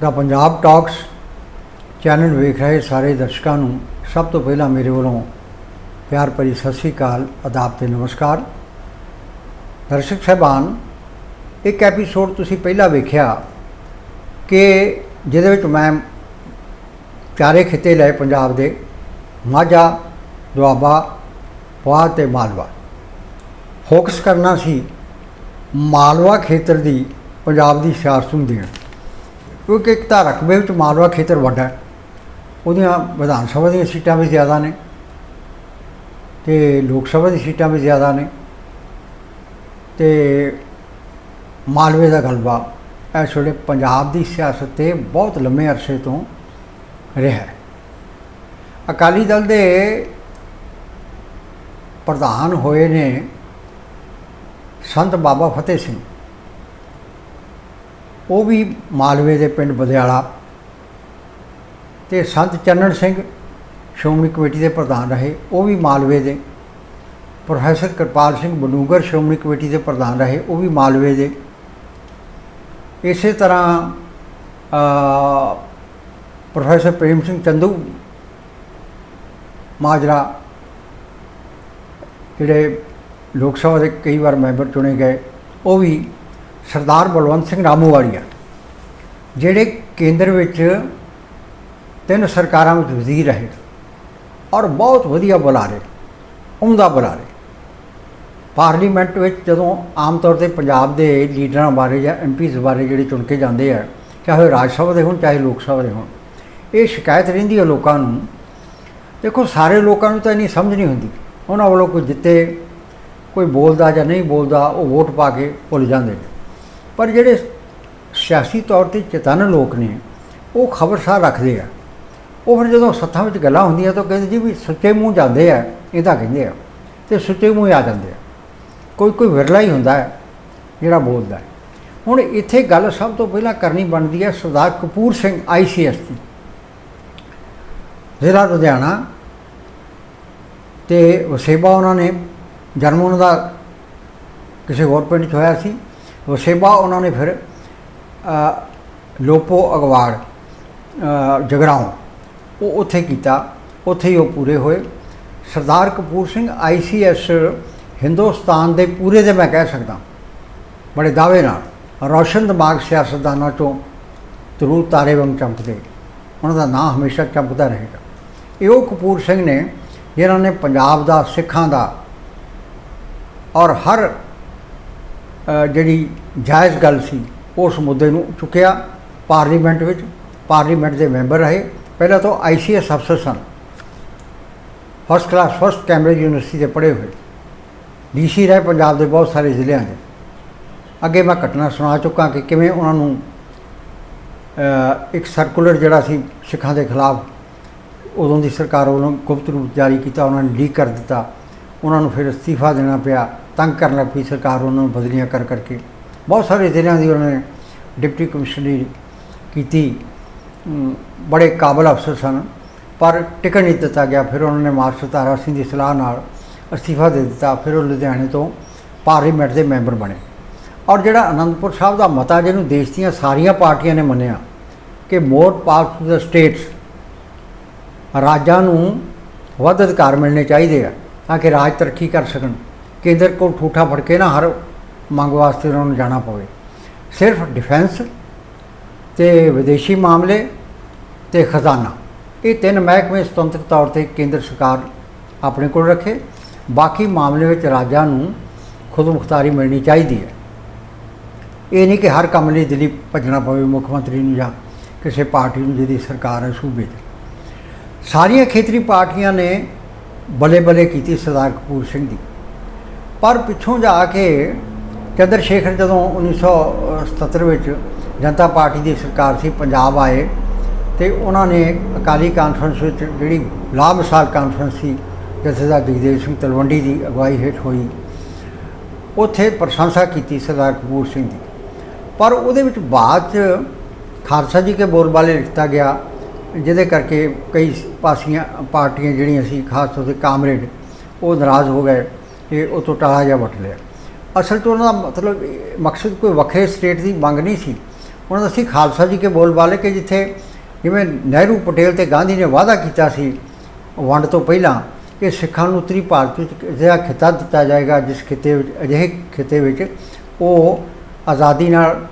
ਦਾ Punjab talks channel ਵੇਖ ਰਹੇ ਸਾਰੇ ਦਰਸ਼ਕਾਂ ਨੂੰ। ਸਭ ਤੋਂ ਪਹਿਲਾਂ ਮੇਰੇ ਵੱਲੋਂ ਪਿਆਰ ਭਰੀ ਸਤਿ ਸ੍ਰੀ ਅਕਾਲ, ਆਦਾਬ ਤੇ ਨਮਸਕਾਰ। ਦਰਸ਼ਕ ਸਹਿਬਾਨ, ਇੱਕ ਐਪੀਸੋਡ ਤੁਸੀਂ ਪਹਿਲਾਂ ਵੇਖਿਆ ਕਿ ਜਿਹਦੇ ਵਿੱਚ ਮੈਂ ਚਾਰੇ ਖਿੱਤੇ ਲਏ ਪੰਜਾਬ ਦੇ, ਮਾਝਾ, ਦੁਆਬਾ, ਪੁਆਧ ਤੇ ਮਾਲਵਾ। ਫੋਕਸ ਕਰਨਾ ਸੀ ਮਾਲਵਾ ਖੇਤਰ ਦੀ, ਪੰਜਾਬ ਦੀ ਸਿਆਸਤ ਨੂੰ ਦੇਣ। ਕਿਉਂਕਿ ਇੱਕ ਤਾਂ ਰਕਬੇ ਵਿੱਚ ਮਾਲਵਾ ਖੇਤਰ ਵੱਡਾ ਹੈ। ਉਹਦੀਆਂ ਵਿਧਾਨ ਸਭਾ ਦੀਆਂ ਸੀਟਾਂ ਵੀ ਜ਼ਿਆਦਾ ਨੇ ਤੇ ਲੋਕ ਸਭਾ ਦੀਆਂ ਸੀਟਾਂ ਵੀ ਜ਼ਿਆਦਾ ਨੇ ਤੇ ਮਾਲਵੇ ਦਾ ਗਲਬਾ ਇਸ ਵੇਲੇ ਪੰਜਾਬ ਦੀ ਸਿਆਸਤ ਤੇ ਬਹੁਤ ਲੰਮੇ ਅਰਸੇ ਤੋਂ ਰਿਹਾ ਹੈ। ਅਕਾਲੀ ਦਲ ਦੇ ਪ੍ਰਧਾਨ ਹੋਏ ਨੇ ਸੰਤ ਬਾਬਾ ਫਤਿਹ ਸਿੰਘ। ਉਹ ਵੀ ਮਾਲਵੇ ਦੇ ਪਿੰਡ ਬਦਿਆਲਾ ਤੇ ਸੰਤ ਚੰਨਣ ਸਿੰਘ ਸ਼੍ਰੋਮਣੀ ਕਮੇਟੀ ਦੇ ਪ੍ਰਧਾਨ ਰਹੇ, ਉਹ ਵੀ ਮਾਲਵੇ ਦੇ। ਪ੍ਰੋਫੈਸਰ ਕਿਰਪਾਲ ਸਿੰਘ ਬਨੂਗਰ ਸ਼੍ਰੋਮਣੀ ਕਮੇਟੀ ਦੇ ਪ੍ਰਧਾਨ ਰਹੇ, ਉਹ ਵੀ ਮਾਲਵੇ ਦੇ। ਇਸੇ ਤਰ੍ਹਾਂ ਪ੍ਰੋਫੈਸਰ ਪ੍ਰੇਮ ਸਿੰਘ ਚੰਦੂ, ਮਾਜਰਾ, ਜਿਹੜੇ ਲੋਕ ਸਭਾ ਦੇ ਕਈ ਵਾਰ ਮੈਂਬਰ ਚੁਣੇ ਗਏ, ਉਹ ਵੀ ਸਰਦਾਰ ਬਲਵੰਤ ਸਿੰਘ ਰਾਮੂਵਾਲੀਆ, ਜਿਹੜੇ ਕੇਂਦਰ ਵਿੱਚ ਤਿੰਨ ਸਰਕਾਰਾਂ ਵਿੱਚ ਵਜ਼ੀਰ ਰਹੇ ਔਰ ਬਹੁਤ ਵਧੀਆ ਬੁਲਾਰੇ ਉਮਦਾ ਬੁਲਾਰੇ ਪਾਰਲੀਮੈਂਟ ਵਿੱਚ ਜਦੋਂ ਆਮ ਤੌਰ ਤੇ ਪੰਜਾਬ ਦੇ ਲੀਡਰਾਂ ਬਾਰੇ ਜਾਂ ਐਮਪੀਜ਼ ਬਾਰੇ ਜਿਹੜੇ ਚੁਣ ਕੇ ਜਾਂਦੇ ਆ, ਚਾਹੇ ਰਾਜ ਸਭਾ ਦੇ ਹੋਣ, ਚਾਹੇ ਲੋਕ ਸਭਾ ਦੇ ਹੋਣ, ਇਹ ਸ਼ਿਕਾਇਤ ਰਹਿੰਦੀ ਹੈ ਲੋਕਾਂ ਨੂੰ। ਦੇਖੋ, ਸਾਰੇ ਲੋਕਾਂ ਨੂੰ ਤਾਂ ਇੰਨੀ ਸਮਝ ਨਹੀਂ ਹੁੰਦੀ। ਉਹਨਾਂ ਵੱਲੋਂ ਕੋਈ ਜਿੱਤੇ, ਕੋਈ ਬੋਲਦਾ ਜਾਂ ਨਹੀਂ ਬੋਲਦਾ, ਉਹ ਵੋਟ ਪਾ ਕੇ ਭੁੱਲ ਜਾਂਦੇ ਨੇ। ਪਰ ਜਿਹੜੇ ਸਿਆਸੀ ਤੌਰ ਤੇ ਚੇਤਨ ਲੋਕ ਨੇ, ਉਹ ਖਬਰਸਾਰ ਰੱਖਦੇ ਆ। ਉਹ ਫਿਰ ਜਦੋਂ ਸੱਥਾਂ ਵਿੱਚ ਗੱਲਾਂ ਹੁੰਦੀਆਂ ਤਾਂ ਕਹਿੰਦੇ ਜੀ ਵੀ ਸੁੱਚੇ ਮੂੰਹ ਜਾਂਦੇ ਆ ਇਹਦਾ ਕਹਿੰਦੇ ਆ। ਤੇ ਸੁੱਚੇ ਮੂੰਹ ਆ ਜਾਂਦੇ ਆ। ਕੋਈ ਕੋਈ ਵਿਰਲਾ ਹੀ ਹੁੰਦਾ ਹੈ, ਜਿਹੜਾ ਬੋਲਦਾ ਹੈ। ਹੁਣ ਇੱਥੇ ਗੱਲ ਸਭ ਤੋਂ ਪਹਿਲਾਂ ਕਰਨੀ ਬਣਦੀ ਹੈ ਸਰਦਾਰ ਕਪੂਰ ਸਿੰਘ ਆਈਸੀਐਸ ਦੀ ਜ਼ਿਲ੍ਹਾ ਲੁਧਿਆਣਾ ਤੇ ਵਸੇਬਾ ਉਹਨਾਂ ਨੇ, ਜਨਮ ਉਹਨਾਂ ਦਾ ਕਿਸੇ ਹੋਰ ਪਿੰਡ 'ਚ ਹੋਇਆ ਸੀ। ਵਸੇਬਾ ਉਹਨਾਂ ਨੇ ਫਿਰ ਲੋਪੋ ਅਗਵਾੜ ਅ, ਜਗਰਾਉਂ ਉਹ ਉੱਥੇ ਕੀਤਾ। ਉੱਥੇ ਹੀ ਉਹ ਪੂਰੇ ਹੋਏ। ਸਰਦਾਰ ਕਪੂਰ ਸਿੰਘ ਆਈਸੀਐਸ ਹਿੰਦੁਸਤਾਨ ਦੇ ਪੂਰੇ ਦੇ ਮੈਂ ਕਹਿ ਸਕਦਾ। ਬੜੇ ਦਾਅਵੇ ਨਾਲ। ਰੌਸ਼ਨ ਦਿਮਾਗ ਸਿਆਸਤਦਾਨਾਂ ਚੋਂ ਜ਼ਰੂਰ ਤਾਰੇ ਵਾਂਗ ਚਮਕਦੇ। ਉਹਨਾਂ ਦਾ ਨਾਂ ਹਮੇਸ਼ਾ ਚਮਕਦਾ ਰਹੇਗਾ। ਇਹ ਉਹ ਕਪੂਰ ਸਿੰਘ ਨੇ ਜਿਨ੍ਹਾਂ ਨੇ ਪੰਜਾਬ ਦਾ ਸਿੱਖਾਂ ਦਾ ਔਰ ਹਰ ਜਿਹੜੀ ਜਾਇਜ਼ ਗੱਲ ਸੀ, ਉਸ ਮੁੱਦੇ ਨੂੰ ਚੁੱਕਿਆ ਪਾਰਲੀਮੈਂਟ ਵਿੱਚ। ਪਾਰਲੀਮੈਂਟ ਦੇ ਮੈਂਬਰ ਰਹੇ। ਪਹਿਲਾਂ ਤੋਂ ਆਈਸੀਐਸ ਅਫਸਰ ਸਨ। First class first Cambridge university ਦੇ ਪੜ੍ਹੇ ਹੋਏ। ਡੀਸੀ ਰਹੇ, ਪੰਜਾਬ ਦੇ ਬਹੁਤ ਸਾਰੇ ਜ਼ਿਲ੍ਹਿਆਂ ਦੇ। ਅੱਗੇ ਮੈਂ ਘਟਨਾ ਸੁਣਾ ਚੁੱਕਾ ਕਿ ਕਿਵੇਂ ਉਹਨਾਂ ਨੂੰ ਇੱਕ ਸਰਕੂਲਰ ਜਿਹੜਾ ਸੀ ਸਿੱਖਾਂ ਦੇ ਖਿਲਾਫ, ਉਦੋਂ ਦੀ ਸਰਕਾਰ ਵੱਲੋਂ ਗੁਪਤ ਰੂਪ ਜਾਰੀ ਕੀਤਾ, ਉਹਨਾਂ ਨੇ ਲੀਕ ਕਰ ਦਿੱਤਾ। ਉਹਨਾਂ ਨੂੰ ਫਿਰ ਅਸਤੀਫਾ ਦੇਣਾ ਪਿਆ। ਤੰਗ ਕਰਨ ਲੱਗ ਪਈ ਸਰਕਾਰ ਉਹਨਾਂ ਨੂੰ ਬਦਲੀਆਂ ਕਰ ਕਰਕੇ। ਬਹੁਤ ਸਾਰੇ ਜ਼ਿਲ੍ਹਿਆਂ ਦੀ ਉਹਨਾਂ ਨੇ ਡਿਪਟੀ ਕਮਿਸ਼ਨਰੀ ਕੀਤੀ। ਬੜੇ ਕਾਬਲ ਅਫਸਰ ਸਨ, ਪਰ ਟਿਕਟ ਨਹੀਂ ਦਿੱਤਾ ਗਿਆ। ਫਿਰ ਉਹਨਾਂ ਨੇ ਮਾਸਟਰ ਤਾਰਾ ਸਿੰਘ ਦੀ ਸਲਾਹ ਨਾਲ ਅਸਤੀਫਾ ਦੇ ਦਿੱਤਾ। ਫਿਰ ਉਹ ਲੁਧਿਆਣੇ ਤੋਂ ਪਾਰਲੀਮੈਂਟ ਦੇ ਮੈਂਬਰ ਬਣੇ। ਔਰ ਜਿਹੜਾ ਅਨੰਦਪੁਰ ਸਾਹਿਬ ਦਾ ਮਤਾ, ਜਿਹਨੂੰ ਦੇਸ਼ ਦੀਆਂ ਸਾਰੀਆਂ ਪਾਰਟੀਆਂ ਨੇ ਮੰਨਿਆ ਕਿ more power to the states, ਰਾਜਾਂ ਨੂੰ ਵੱਧ ਅਧਿਕਾਰ ਮਿਲਣੇ ਚਾਹੀਦੇ ਆ, ਤਾਂ ਕਿ ਰਾਜ ਤਰੱਕੀ ਕਰ ਸਕਣ। ਕੇਂਦਰ ਕੋਲ ਠੂਠਾ ਫੜ ਕੇ ਨਾ ਹਰ ਮੰਗ ਵਾਸਤੇ ਉਹਨਾਂ ਨੂੰ ਜਾਣਾ ਪਵੇ। ਸਿਰਫ ਡਿਫੈਂਸ ਤੇ ਵਿਦੇਸ਼ੀ ਮਾਮਲੇ ਤੇ ਖਜ਼ਾਨਾ। ਇਹ ਤਿੰਨ ਮਹਿਕਮੇ ਸੁਤੰਤਰ ਤੌਰ ਤੇ ਕੇਂਦਰ ਸਰਕਾਰ ਆਪਣੇ ਕੋਲ ਰੱਖੇ। ਬਾਕੀ ਮਾਮਲੇ ਵਿੱਚ ਰਾਜਾਂ ਨੂੰ ਖੁਦ ਮੁਖਤਾਰੀ ਮਿਲਣੀ ਚਾਹੀਦੀ ਹੈ। ਇਹ ਨਹੀਂ ਕਿ ਹਰ ਕੰਮ ਲਈ ਦਿੱਲੀ ਭੱਜਣਾ ਪਵੇ, ਮੁੱਖ ਮੰਤਰੀ ਨੂੰ ਜਾਂ ਕਿਸੇ ਪਾਰਟੀ ਨੂੰ ਜਿਹਦੀ ਸਰਕਾਰ ਹੈ ਸੂਬੇ 'ਚ ਸਾਰੀਆਂ ਖੇਤਰੀ ਪਾਰਟੀਆਂ ਨੇ ਬਲੇ ਬੱਲੇ ਕੀਤੀ ਸਰਦਾਰ ਕਪੂਰ ਸਿੰਘ ਦੀ। ਪਰ ਪਿੱਛੋਂ ਜਾ ਕੇ ਚੰਦਰ ਸ਼ੇਖਰ ਜਦੋਂ 1977 ਵਿੱਚ ਜਨਤਾ ਪਾਰਟੀ ਦੀ ਸਰਕਾਰ ਸੀ, ਪੰਜਾਬ ਆਏ ਤੇ ਉਹਨਾਂ ਨੇ ਅਕਾਲੀ ਕਾਨਫਰੰਸ ਵਿੱਚ ਜਿਹੜੀ ਲਾਮਿਸਾਲ ਕਾਨਫਰੰਸ ਸੀ ਜਥੇਦਾਰ ਜਗਦੇਵ ਸਿੰਘ ਤਲਵੰਡੀ ਦੀ ਅਗਵਾਈ ਹੇਠ ਹੋਈ, ਉੱਥੇ ਪ੍ਰਸ਼ੰਸਾ ਕੀਤੀ ਸਰਦਾਰ ਕਪੂਰ ਸਿੰਘ ਦੀ। ਪਰ ਉਹਦੇ ਵਿੱਚ ਬਾਅਦ ਚ ਖਾਲਸਾ ਜੀ ਕੇ ਬੋਲਬਾਲੇ ਲਿਖਤਾ ਗਿਆ, ਜਿਹਦੇ ਕਰਕੇ ਕਈ ਪਾਸੀਆਂ, ਪਾਰਟੀਆਂ ਜਿਹੜੀਆਂ ਸੀ, ਖਾਸ ਤੌਰ ਤੇ ਕਾਮਰੇਡ, ਉਹ ਨਾਰਾਜ਼ ਹੋ ਗਏ। ਕਿ ਉਹ ਤੋਂ ਟਾਲਾ ਜਿਹਾ ਵੱਟ ਲਿਆ। ਅਸਲ 'ਚ ਉਹਨਾਂ ਦਾ ਮਤਲਬ ਮਕਸਦ ਕੋਈ ਵੱਖਰੇ ਸਟੇਟ ਦੀ ਮੰਗ ਨਹੀਂ ਸੀ। ਉਹਨਾਂ ਦਾ ਸੀ ਖਾਲਸਾ ਜੀ ਕੇ ਬੋਲਬਾਲੇ ਕਿ ਜਿੱਥੇ ਜਿਵੇਂ ਨਹਿਰੂ, ਪਟੇਲ ਤੇ ਗਾਂਧੀ ਨੇ ਵਾਅਦਾ ਕੀਤਾ ਸੀ ਵੰਡ ਤੋਂ ਪਹਿਲਾਂ ਕਿ ਸਿੱਖਾਂ ਨੂੰ ਉੱਤਰੀ ਭਾਰਤ ਵਿੱਚ ਅਜਿਹਾ ਖਿੱਤਾ ਦਿੱਤਾ ਜਾਏਗਾ ਜਿਸ ਖਿੱਤੇ ਵਿੱਚ, ਅਜਿਹੇ ਖਿੱਤੇ ਵਿੱਚ ਉਹ ਆਜ਼ਾਦੀ ਨਾਲ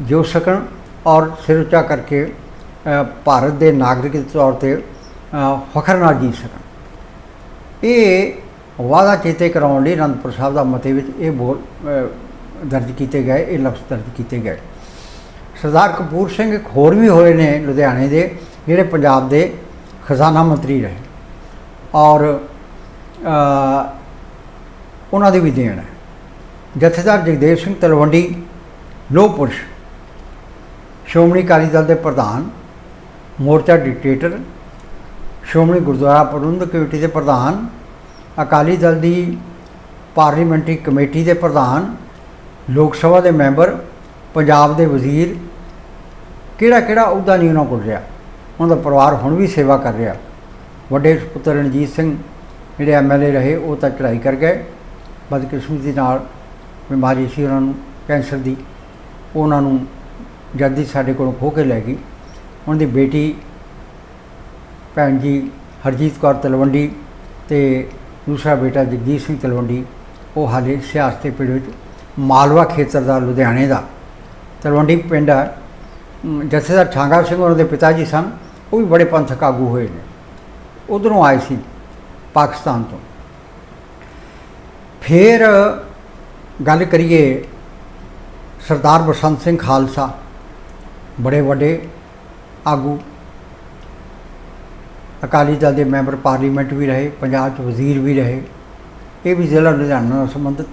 ਜੋ ਸਕਣ ਔਰ ਸਿਰ ਉੱਚਾ ਕਰਕੇ ਭਾਰਤ ਦੇ ਨਾਗਰਿਕ ਦੇ ਤੌਰ ਤੇ ਫਖਰ ਨਾਲ ਜੀ ਸਕਣ। ਇਹ ਵਾਅਦਾ ਚੇਤੇ ਕਰਾਉਣ ਲਈ ਅਨੰਦਪੁਰ ਸਾਹਿਬ ਦਾ ਮਤੇ ਵਿੱਚ ਇਹ ਬੋਲ ਦਰਜ ਕੀਤੇ ਗਏ, ਇਹ ਲਫ਼ਜ਼ ਦਰਜ ਕੀਤੇ ਗਏ। ਸਰਦਾਰ ਕਪੂਰ ਸਿੰਘ ਇੱਕ ਹੋਰ ਵੀ ਹੋਏ ਨੇ ਲੁਧਿਆਣੇ ਦੇ, ਜਿਹੜੇ ਪੰਜਾਬ ਦੇ ਖਜ਼ਾਨਾ ਮੰਤਰੀ ਰਹੇ। ਔਰ ਉਹਨਾਂ ਦੀ ਵੀ ਦੇਣ ਹੈ। ਜਥੇਦਾਰ ਜਗਦੇਵ ਸਿੰਘ ਤਲਵੰਡੀ, ਲੋਹ ਪੁਰਸ਼, ਸ਼੍ਰੋਮਣੀ ਅਕਾਲੀ ਦਲ ਦੇ ਪ੍ਰਧਾਨ, ਮੋਰਚਾ ਡਿਕਟੇਟਰ, ਸ਼੍ਰੋਮਣੀ ਗੁਰਦੁਆਰਾ ਪ੍ਰਬੰਧਕ ਕਮੇਟੀ ਦੇ ਪ੍ਰਧਾਨ ਅਕਾਲੀ ਦਲ ਦੀ ਪਾਰਲੀਮੈਂਟਰੀ ਕਮੇਟੀ ਦੇ ਪ੍ਰਧਾਨ, ਲੋਕ ਸਭਾ ਦੇ ਮੈਂਬਰ, ਪੰਜਾਬ ਦੇ ਵਜ਼ੀਰ, ਕਿਹੜਾ ਕਿਹੜਾ ਅਹੁਦਾ ਨਹੀਂ ਉਹਨਾਂ ਕੋਲ ਰਿਹਾ। ਉਹਨਾਂ ਦਾ ਪਰਿਵਾਰ ਹੁਣ ਵੀ ਸੇਵਾ ਕਰ ਰਿਹਾ। ਵੱਡੇ ਪੁੱਤਰ ਰਣਜੀਤ ਸਿੰਘ ਜਿਹੜੇ ਐਮਐਲਏ ਰਹੇ, ਉਹ ਤਾਂ ਚੜ੍ਹਾਈ ਕਰ ਗਏ। ਬਦਕਿਸਮਤੀ ਨਾਲ ਬਿਮਾਰੀ ਸੀ, ਉਹਨਾਂ ਨੂੰ ਕੈਂਸਰ ਦੀ, ਉਹਨਾਂ ਨੂੰ ਜਲਦੀ ਸਾਡੇ ਕੋਲੋਂ ਖੋਹ ਕੇ ਲੈ ਗਈ। ਉਹਨਾਂ ਦੀ ਬੇਟੀ ਭੈਣ ਜੀ ਹਰਜੀਤ ਕੌਰ ਤਲਵੰਡੀ ਤੇ ਦੂਸਰਾ ਬੇਟਾ ਜਗਜੀਤ ਸਿੰਘ ਤਲਵੰਡੀ, ਉਹ ਹਾਲੇ ਸਿਆਸਤ ਪਿੰਡ ਵਿੱਚ ਮਾਲਵਾ ਖੇਤਰ ਦਾ, ਲੁਧਿਆਣੇ ਦਾ। ਤਲਵੰਡੀ ਪਿੰਡ ਹੈ ਜਥੇਦਾਰ ਛਾਂਗਾ ਸਿੰਘ ਉਹਨਾਂ ਦੇ ਪਿਤਾ ਜੀ ਸਨ, ਉਹ ਵੀ ਬੜੇ ਪੰਥਕ ਆਗੂ ਹੋਏ ਨੇ। ਉਧਰੋਂ ਆਏ ਸੀ ਪਾਕਿਸਤਾਨ ਤੋਂ। ਫਿਰ ਗੱਲ ਕਰੀਏ ਸਰਦਾਰ ਬਸੰਤ ਸਿੰਘ ਖਾਲਸਾ, ਬੜੇ ਵੱਡੇ ਆਗੂ ਅਕਾਲੀ ਦਲ ਦੇ ਮੈਂਬਰ ਪਾਰਲੀਮੈਂਟ ਵੀ ਰਹੇ, ਪੰਜਾਬ 'ਚ ਵਜ਼ੀਰ ਵੀ ਰਹੇ। ਇਹ ਵੀ ਜ਼ਿਲ੍ਹਾ ਲੁਧਿਆਣਾ ਨਾਲ ਸੰਬੰਧਿਤ।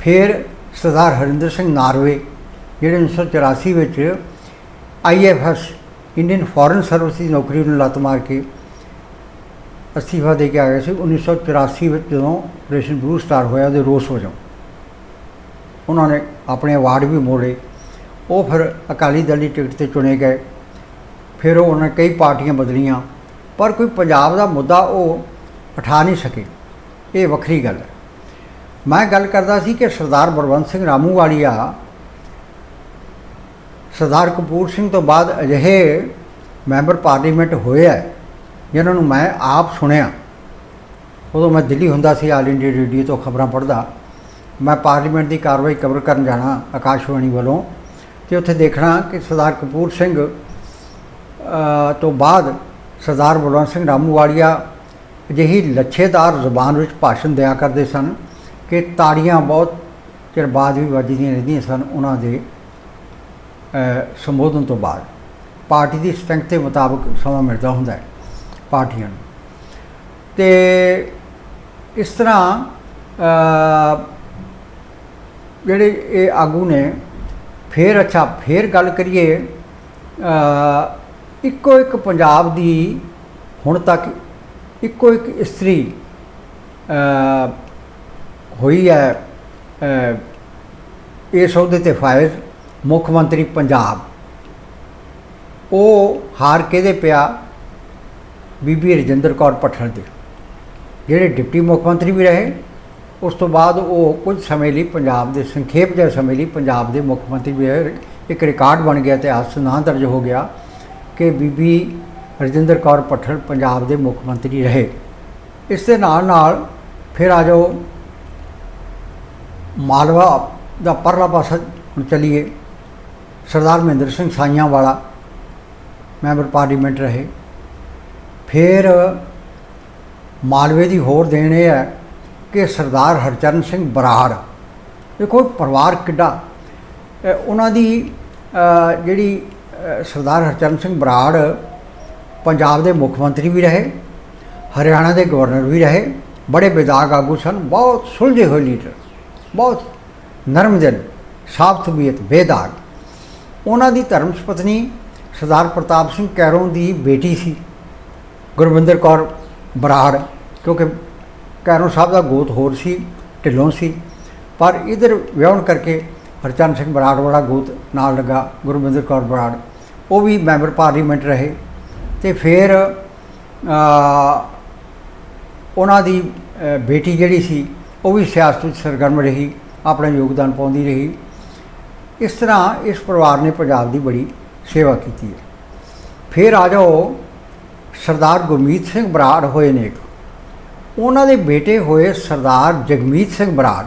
ਫਿਰ ਸਰਦਾਰ ਹਰਿੰਦਰ ਸਿੰਘ ਨਾਰਵੇ, ਜਿਹੜੇ 1984 ਵਿੱਚ ਆਈਐਫਐਸ ਇੰਡੀਅਨ ਫੋਰਨ ਸਰਵਿਸ ਦੀ ਨੌਕਰੀ ਨੂੰ ਲੱਤ ਮਾਰ ਕੇ ਅਸਤੀਫਾ ਦੇ ਕੇ ਆ ਗਏ ਸੀ। 1984 ਵਿੱਚ ਜਦੋਂ ਆਪਰੇਸ਼ਨ ਬਲੂ ਸਟਾਰ ਹੋਇਆ, ਉਹਦੇ ਰੋਸ ਵਜੋਂ ਉਹਨਾਂ ਨੇ ਆਪਣੇ ਅਵਾਰਡ ਵੀ ਮੋੜੇ। ਉਹ ਫਿਰ ਅਕਾਲੀ ਦਲ ਦੀ ਟਿਕਟ ਤੇ ਚੁਣੇ ਗਏ। ਫਿਰ ਉਹ ਉਹਨਾਂ ਕਈ ਪਾਰਟੀਆਂ ਬਦਲੀਆਂ। ਪਰ ਕੋਈ ਪੰਜਾਬ ਦਾ ਮੁੱਦਾ ਉਹ ਉਠਾ ਨਹੀਂ ਸਕੇ। ਇਹ ਵੱਖਰੀ ਗੱਲ ਹੈ। ਮੈਂ ਗੱਲ ਕਰਦਾ ਸੀ ਕਿ ਸਰਦਾਰ ਬਲਵੰਤ ਸਿੰਘ ਰਾਮੂ ਵਾਲੀਆ ਸਰਦਾਰ ਕਪੂਰ ਸਿੰਘ ਤੋਂ ਬਾਅਦ ਅਜਿਹੇ ਮੈਂਬਰ ਪਾਰਲੀਮੈਂਟ ਹੋਏ ਹੈ, ਜਿਨ੍ਹਾਂ ਨੂੰ ਮੈਂ ਆਪ ਸੁਣਿਆ। ਉਦੋਂ ਮੈਂ ਦਿੱਲੀ ਹੁੰਦਾ ਸੀ, ਆਲ ਇੰਡੀਆ ਰੇਡੀਓ ਤੋਂ ਖਬਰਾਂ ਪੜ੍ਹਦਾ। ਮੈਂ ਪਾਰਲੀਮੈਂਟ ਦੀ ਕਾਰਵਾਈ ਕਵਰ ਕਰਨ ਜਾਣਾ ਆਕਾਸ਼ਵਾਣੀ ਵੱਲੋਂ ਤੇ ਉੱਥੇ ਦੇਖਣਾ ਕਿ ਸਰਦਾਰ ਕਪੂਰ ਸਿੰਘ ਤੋਂ ਬਾਅਦ ਸਰਦਾਰ ਬਲਵੰਤ ਸਿੰਘ ਰਾਮੂਵਾਲੀਆ ਅਜਿਹੀ ਲੱਛੇਦਾਰ ਜ਼ੁਬਾਨ ਵਿੱਚ ਭਾਸ਼ਣ ਦਿਆ ਕਰਦੇ ਸਨ ਕਿ ਤਾੜੀਆਂ ਬਹੁਤ ਚਿਰ ਬਾਅਦ ਵੀ ਵੱਜਦੀਆਂ ਰਹਿੰਦੀਆਂ ਸਨ ਉਹਨਾਂ ਦੇ ਸੰਬੋਧਨ ਤੋਂ ਬਾਅਦ। ਪਾਰਟੀ ਦੀ ਸਟਰੈਂਥ ਦੇ ਮੁਤਾਬਕ ਸਮਾਂ ਮਿਲਦਾ ਹੁੰਦਾ ਹੈ ਪਾਰਟੀਆਂ ਨੂੰ। ਤੇ ਇਸ ਤਰ੍ਹਾਂ ਜਿਹੜੇ ਇਹ ਆਗੂ ਨੇ, ਫਿਰ ਅੱਛਾ, ਫਿਰ ਗੱਲ ਕਰੀਏ ਇੱਕੋ ਇੱਕ ਪੰਜਾਬ ਦੀ ਹੁਣ ਤੱਕ ਇੱਕੋ ਇੱਕ ਇਸਤਰੀ ਹੋਈ ਹੈ ਇਸ ਅਹੁਦੇ ਤੇ ਫਾਇਜ਼ ਮੁੱਖ ਮੰਤਰੀ ਪੰਜਾਬ। ਉਹ ਹਾਰ ਕਿਹਦੇ ਪਿਆ? ਬੀਬੀ ਰਜਿੰਦਰ ਕੌਰ ਪਠਣ ਦੇ। ਜਿਹੜੇ ਡਿਪਟੀ ਮੁੱਖ ਮੰਤਰੀ ਵੀ ਰਹੇ, ਉਸ ਤੋਂ ਬਾਅਦ ਉਹ ਕੁਝ ਸਮੇਂ ਲਈ ਪੰਜਾਬ ਦੇ, ਸੰਖੇਪ ਜਿਹੇ ਸਮੇਂ ਲਈ ਪੰਜਾਬ ਦੇ ਮੁੱਖ ਮੰਤਰੀ ਵੀ ਰਹੇ। ਇੱਕ ਰਿਕਾਰਡ ਬਣ ਗਿਆ ਤੇ ਅੱਜ ਨਾਂ ਦਰਜ ਹੋ ਗਿਆ। ਕਿ ਬੀਬੀ ਰਜਿੰਦਰ ਕੌਰ ਪਠਣ ਪੰਜਾਬ ਦੇ ਮੁੱਖ ਮੰਤਰੀ ਰਹੇ। ਇਸ ਦੇ ਨਾਲ ਨਾਲ ਫਿਰ ਆ ਜਾਓ ਮਾਲਵਾ ਦਾ ਪਰਲਾ ਪਾਸਾ ਹੁਣ ਚਲੀਏ। ਸਰਦਾਰ ਮਹਿੰਦਰ ਸਿੰਘ ਸਾਈਆਂ ਵਾਲਾ ਮੈਂਬਰ ਪਾਰਲੀਮੈਂਟ ਰਹੇ। ਫਿਰ ਮਾਲਵੇ ਦੀ ਹੋਰ ਦੇਣ ਇਹ ਹੈ ਕਿ ਸਰਦਾਰ ਹਰਚਰਨ ਸਿੰਘ ਬਰਾੜ, ਦੇਖੋ ਪਰਿਵਾਰ ਕਿੱਡਾ ਉਹਨਾਂ ਦੀ ਜਿਹੜੀ ਸਰਦਾਰ ਹਰਚਰਨ ਸਿੰਘ ਬਰਾੜ ਪੰਜਾਬ ਦੇ ਮੁੱਖ ਮੰਤਰੀ ਵੀ ਰਹੇ, ਹਰਿਆਣਾ ਦੇ ਗਵਰਨਰ ਵੀ ਰਹੇ, ਬੜੇ ਬੇਦਾਗ ਆਗੂ ਸਨ, ਬਹੁਤ ਸੁਲਝੇ ਹੋਏ ਲੀਡਰ, ਬਹੁਤ ਨਰਮ ਦਿਲ, ਸਾਫ਼ ਤਬੀਅਤ, ਬੇਦਾਗ। ਉਹਨਾਂ ਦੀ ਧਰਮ ਪਤਨੀ ਸਰਦਾਰ ਪ੍ਰਤਾਪ ਸਿੰਘ ਕੈਰੋਂ ਦੀ ਬੇਟੀ ਸੀ, ਗੁਰਵਿੰਦਰ ਕੌਰ ਬਰਾੜ, ਕਿਉਂਕਿ ਕੈਰੋਂ ਸਾਹਿਬ ਦਾ ਗੋਤ ਹੋਰ ਸੀ, ਢਿੱਲੋਂ ਸੀ, ਪਰ ਇਧਰ ਵਿਆਹਣ ਕਰਕੇ ਹਰਚਰਨ ਸਿੰਘ ਬਰਾੜ ਵਾਲਾ ਗੋਤ ਨਾਲ ਲੱਗਾ ਗੁਰਵਿੰਦਰ ਕੌਰ ਬਰਾੜ। ਉਹ ਵੀ ਮੈਂਬਰ ਪਾਰਲੀਮੈਂਟ ਰਹੇ ਤੇ ਫਿਰ ਉਹਨਾਂ ਦੀ ਬੇਟੀ ਜਿਹੜੀ ਸੀ, ਉਹ ਵੀ ਸਿਆਸਤ ਵਿੱਚ ਸਰਗਰਮ ਰਹੀ, ਆਪਣਾ ਯੋਗਦਾਨ ਪਾਉਂਦੀ ਰਹੀ ਇਸ ਤਰ੍ਹਾਂ ਇਸ ਪਰਿਵਾਰ ਨੇ ਪੰਜਾਬ ਦੀ ਬੜੀ ਸੇਵਾ ਕੀਤੀ ਹੈ ਫਿਰ ਆ ਜਾਓ, ਸਰਦਾਰ ਗੁਰਮੀਤ ਸਿੰਘ ਬਰਾੜ ਹੋਏ ਨੇ ਇੱਕ। ਉਹਨਾਂ ਦੇ ਬੇਟੇ ਹੋਏ ਸਰਦਾਰ ਜਗਮੀਤ ਸਿੰਘ ਬਰਾੜ,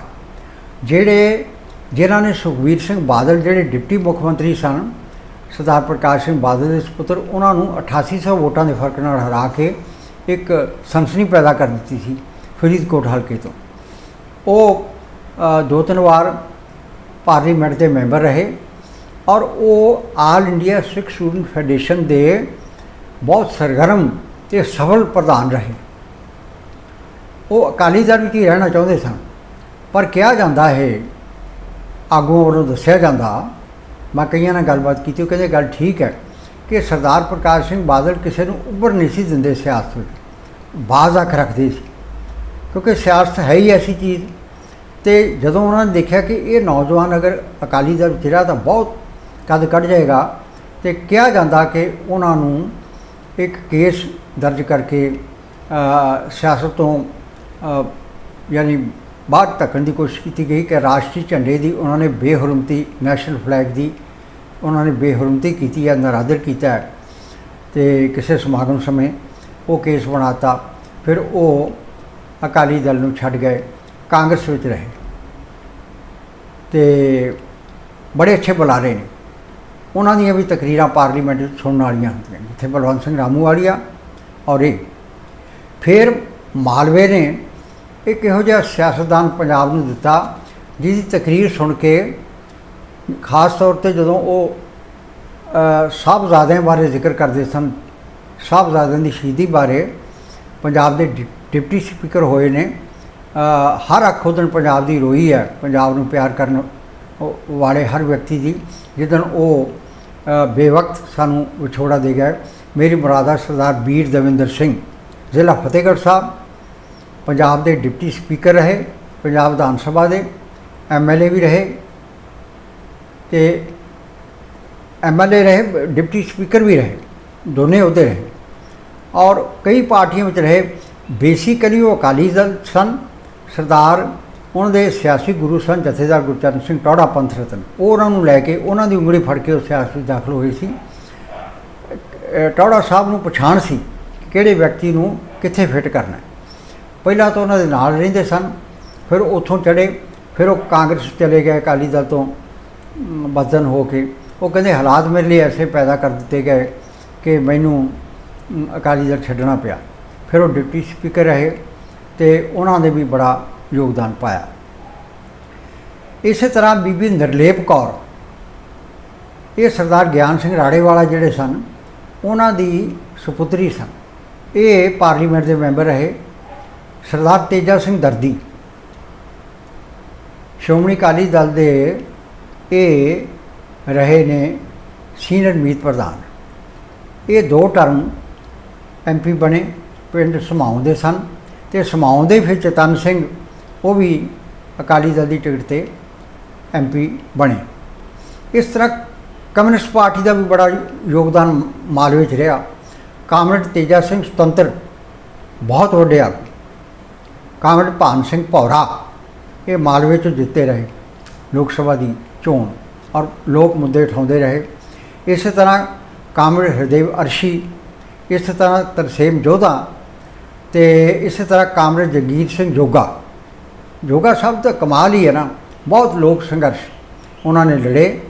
ਜਿਹੜੇ, ਜਿਨ੍ਹਾਂ ਨੇ ਸੁਖਬੀਰ ਸਿੰਘ ਬਾਦਲ ਜਿਹੜੇ ਡਿਪਟੀ ਮੁੱਖ ਮੰਤਰੀ ਸਨ ਸਰਦਾਰ ਪ੍ਰਕਾਸ਼ ਸਿੰਘ ਬਾਦਲ ਦੇ ਸੁਪੁੱਤਰ ਉਹਨਾਂ ਨੂੰ 8800 ਵੋਟਾਂ ਦੇ ਫ਼ਰਕ ਨਾਲ ਹਰਾ ਕੇ ਇੱਕ ਸਨਸਨੀ ਪੈਦਾ ਕਰ ਦਿੱਤੀ ਸੀ ਫਰੀਦਕੋਟ ਹਲਕੇ ਤੋਂ। ਉਹ ਦੋ ਤਿੰਨ ਵਾਰ ਪਾਰਲੀਮੈਂਟ ਦੇ ਮੈਂਬਰ ਰਹੇ ਔਰ ਉਹ all India Sikh student federation ਦੇ ਬਹੁਤ ਸਰਗਰਮ ਤੇ ਸਫਲ ਪ੍ਰਧਾਨ ਰਹੇ। ਉਹ ਅਕਾਲੀ ਦਲ ਵਿੱਚ ਹੀ ਰਹਿਣਾ ਚਾਹੁੰਦੇ ਸਨ, ਪਰ ਕਿਹਾ ਜਾਂਦਾ ਹੈ, ਆਗੂਆਂ ਵੱਲੋਂ ਦੱਸਿਆ ਜਾਂਦਾ ਮੈਂ ਕਈਆਂ ਨਾਲ ਗੱਲਬਾਤ ਕੀਤੀ, ਉਹ ਕਹਿੰਦੇ ਗੱਲ ਠੀਕ ਹੈ ਕਿ ਸਰਦਾਰ ਪ੍ਰਕਾਸ਼ ਸਿੰਘ ਬਾਦਲ ਕਿਸੇ ਨੂੰ ਉੱਭਰ ਨਹੀਂ ਸੀ ਦਿੰਦੇ ਸਿਆਸਤ ਵਿੱਚ। ਬਾਜ਼ ਅੱਖ ਰੱਖਦੇ ਸੀ। ਕਿਉਂਕਿ ਸਿਆਸਤ ਹੈ ਹੀ ਐਸੀ ਚੀਜ਼। ਤੇ ਜਦੋਂ ਉਹਨਾਂ ਨੇ ਦੇਖਿਆ ਕਿ ਇਹ ਨੌਜਵਾਨ ਅਗਰ ਅਕਾਲੀ ਦਲ ਵਿੱਚ ਤਾਂ ਬਹੁਤ ਕਦ ਕੱਢ ਜਾਏਗਾ ਤੇ ਕਿਹਾ ਜਾਂਦਾ ਕਿ ਉਹਨਾਂ ਨੂੰ ਇੱਕ ਕੇਸ ਦਰਜ ਕਰਕੇ ਸਿਆਸਤ ਤੋਂ ਯਾਨੀ ਬਾਹਰ ਧੱਕਣ ਦੀ ਕੋਸ਼ਿਸ਼ ਕੀਤੀ ਗਈ ਕਿ ਰਾਸ਼ਟਰੀ ਝੰਡੇ ਦੀ ਉਹਨਾਂ ਨੇ ਬੇਹਰਮਤੀ, ਨੈਸ਼ਨਲ ਫਲੈਗ ਦੀ ਉਹਨਾਂ ਨੇ ਬੇਹਰਮਤੀ ਕੀਤੀ ਹੈ, ਨਰਾਦਰ ਕੀਤਾ ਹੈ ਤੇ ਕਿਸੇ ਸਮਾਗਮ ਸਮੇਂ ਉਹ ਕੇਸ ਬਣਾਤਾ। ਫਿਰ ਉਹ ਅਕਾਲੀ ਦਲ ਨੂੰ ਛੱਡ ਗਏ, ਕਾਂਗਰਸ ਵਿੱਚ ਰਹੇ ਤੇ ਬੜੇ ਅੱਛੇ ਬੁਲਾਰੇ ਨੇ। ਉਹਨਾਂ ਦੀਆਂ ਵੀ ਤਕਰੀਰਾਂ ਪਾਰਲੀਮੈਂਟ ਵਿੱਚ ਸੁਣਨ ਵਾਲੀਆਂ ਹੁੰਦੀਆਂ ਜਿੱਥੇ ਬਲਵੰਤ ਸਿੰਘ ਰਾਮੂ ਵਾਲੀਆ ਔਰ ਇਹ। ਫਿਰ ਮਾਲਵੇ ਨੇ ਇੱਕ ਇਹੋ ਜਿਹਾ ਸਿਆਸਤਦਾਨ ਪੰਜਾਬ ਨੂੰ ਦਿੱਤਾ, ਜਿਹਦੀ ਤਕਰੀਰ ਸੁਣ ਕੇ, ਖਾਸ ਤੌਰ ਤੇ ਜਦੋਂ ਉਹ ਸਾਹਿਬਜ਼ਾਦਿਆਂ ਬਾਰੇ ਜ਼ਿਕਰ ਕਰਦੇ ਸਨ, ਸਾਹਿਬਜ਼ਾਦਿਆਂ ਦੀ ਸ਼ਹੀਦੀ ਬਾਰੇ ਪੰਜਾਬ ਦੇ ਡਿ- ਡਿਪਟੀ ਸਪੀਕਰ ਹੋਏ ਨੇ ਹਰ ਅੱਖ ਉਹਦਨ ਪੰਜਾਬ ਦੀ ਰੋਈ ਹੈ, ਪੰਜਾਬ ਨੂੰ ਪਿਆਰ ਕਰਨ ਵਾਲੇ ਹਰ ਵਿਅਕਤੀ ਦੀ, ਜਿੱਦਣ ਉਹ ਬੇਵਕਤ ਸਾਨੂੰ ਵਿਛੋੜਾ ਦੇ ਗਏ, ਮੇਰੀ ਮੁਰਾਦਾ ਸਰਦਾਰ ਵੀਰ ਦਵਿੰਦਰ ਸਿੰਘ, ਜ਼ਿਲ੍ਹਾ ਫਤਿਹਗੜ੍ਹ ਸਾਹਿਬ ਪੰਜਾਬ ਦੇ ਡਿਪਟੀ ਸਪੀਕਰ ਰਹੇ ਪੰਜਾਬ ਵਿਧਾਨ ਸਭਾ ਦੇ ਐਮਐਲਏ ਵੀ ਰਹੇ ਤੇ ਐਮਐਲਏ ਰਹੇ ਡਿਪਟੀ ਸਪੀਕਰ ਵੀ ਰਹੇ ਦੋਨੇ ਉਹਦੇ ਰਹੇ। ਔਰ ਕਈ ਪਾਰਟੀਆਂ ਵਿੱਚ ਰਹੇ ਬੇਸਿਕਲੀ ਉਹ ਅਕਾਲੀ ਦਲ ਸਨ ਸਰਦਾਰ ਉਹਨਾਂ ਦੇ ਸਿਆਸੀ ਗੁਰੂ ਸਨ ਜਥੇਦਾਰ ਗੁਰਚਰਨ ਸਿੰਘ ਟੌੜਾ ਪੰਥ ਰਤਨ। ਉਹਨਾਂ ਨੂੰ ਲੈ ਕੇ ਉਹਨਾਂ ਦੀ ਉਂਗਲੀ ਫੜ ਕੇ ਉਹ ਸਿਆਸਤ ਵਿੱਚ ਦਾਖਲ ਹੋਏ ਸੀ। ਅ, ਟੌੜਾ ਸਾਹਿਬ ਨੂੰ ਪਛਾਣ ਸੀ ਕਿਹੜੇ ਵਿਅਕਤੀ ਨੂੰ ਕਿੱਥੇ ਫਿੱਟ ਕਰਨਾ ਪਹਿਲਾਂ ਤਾਂ ਉਹਨਾਂ ਦੇ ਨਾਲ ਰਹਿੰਦੇ ਸਨ, ਫਿਰ ਉੱਥੋਂ ਚੜੇ ਫਿਰ ਉਹ ਕਾਂਗਰਸ ਚਲੇ ਗਏ ਅਕਾਲੀ ਦਲ ਤੋਂ ਬਦਨ ਹੋ ਕੇ। ਉਹ ਕਹਿੰਦੇ ਹਾਲਾਤ ਮੇਰੇ ਲਈ ਐਸੇ ਪੈਦਾ ਕਰ ਦਿੱਤੇ ਗਏ ਕਿ ਮੈਨੂੰ ਅਕਾਲੀ ਦਲ ਛੱਡਣਾ ਪਿਆ। ਫਿਰ ਉਹ ਡਿਪਟੀ ਸਪੀਕਰ ਰਹੇ ਤੇ ਉਹਨਾਂ ਨੇ ਵੀ ਬੜਾ ਯੋਗਦਾਨ ਪਾਇਆ। ਇਸੇ ਤਰ੍ਹਾਂ ਬੀਬੀ ਨਿਰਲੇਪ ਕੌਰ, ਇਹ ਸਰਦਾਰ ਗਿਆਨ ਸਿੰਘ ਰਾੜੇਵਾਲਾ ਜਿਹੜੇ ਸਨ, ਉਹਨਾਂ ਦੀ ਸੁਪੁੱਤਰੀ ਸਨ। ਇਹ ਪਾਰਲੀਮੈਂਟ ਦੇ ਮੈਂਬਰ ਰਹੇ। ਸਰਦਾਰ ਤੇਜਾ ਸਿੰਘ ਦਰਦੀ। ਸ਼੍ਰੋਮਣੀ ਅਕਾਲੀ ਦਲ ਦੇ ਇਹ ਰਹੇ ਨੇ ਸੀਨੀਅਰ ਮੀਤ ਪ੍ਰਧਾਨ। ਇਹ ਦੋ ਟਰਮ ਐਮਪੀ ਬਣੇ, ਪਿੰਡ ਸਮਾਉਂ ਦੇ ਸਨ ਤੇ ਸਮਾਉਂ ਦੇ ਫਿਰ ਚਤਨ ਸਿੰਘ, ਉਹ ਵੀ ਅਕਾਲੀ ਦਲ ਦੀ ਟਿਕਟ ਤੇ ਐਮਪੀ ਬਣੇ। ਇਸ ਤਰ੍ਹਾਂ ਕਮਿਊਨਿਸਟ ਪਾਰਟੀ ਦਾ ਵੀ ਬੜਾ ਯੋਗਦਾਨ ਮਾਲਵੇ 'ਚ ਰਿਹਾ। ਕਾਮਰੇਡ ਤੇਜਾ ਸਿੰਘ ਸੁਤੰਤਰ, ਬਹੁਤ ਵੱਡੇ ਆਗੂ। ਕਾਮਰੇਡ ਭਾਨ ਸਿੰਘ ਭੌਰਾ ਇਹ ਮਾਲਵੇ 'ਚ ਜਿੱਤੇ ਰਹੇ, ਲੋਕ ਸਭਾ ਦੀ ਚੋਣ ਔਰ ਲੋਕ ਮੁੱਦੇ ਉਠਾਉਂਦੇ ਰਹੇ। ਇਸੇ ਤਰ੍ਹਾਂ ਕਾਮਰੇਡ ਹਰਦੇਵ ਅਰਸ਼ੀ, ਇਸੇ ਤਰ੍ਹਾਂ ਤਰਸੇਮ ਜੋਧਾ ਤੇ ਇਸੇ ਤਰ੍ਹਾਂ ਕਾਮਰੇਡ ਜਗੀਰ ਸਿੰਘ ਜੋਗਾ। ਜੋਗਾ ਸਾਹਿਬ ਤਾਂ ਕਮਾਲ ਹੀ ਹੈ ਨਾ, ਬਹੁਤ ਲੋਕ ਸੰਘਰਸ਼ ਉਹਨਾਂ ਨੇ ਲੜੇ,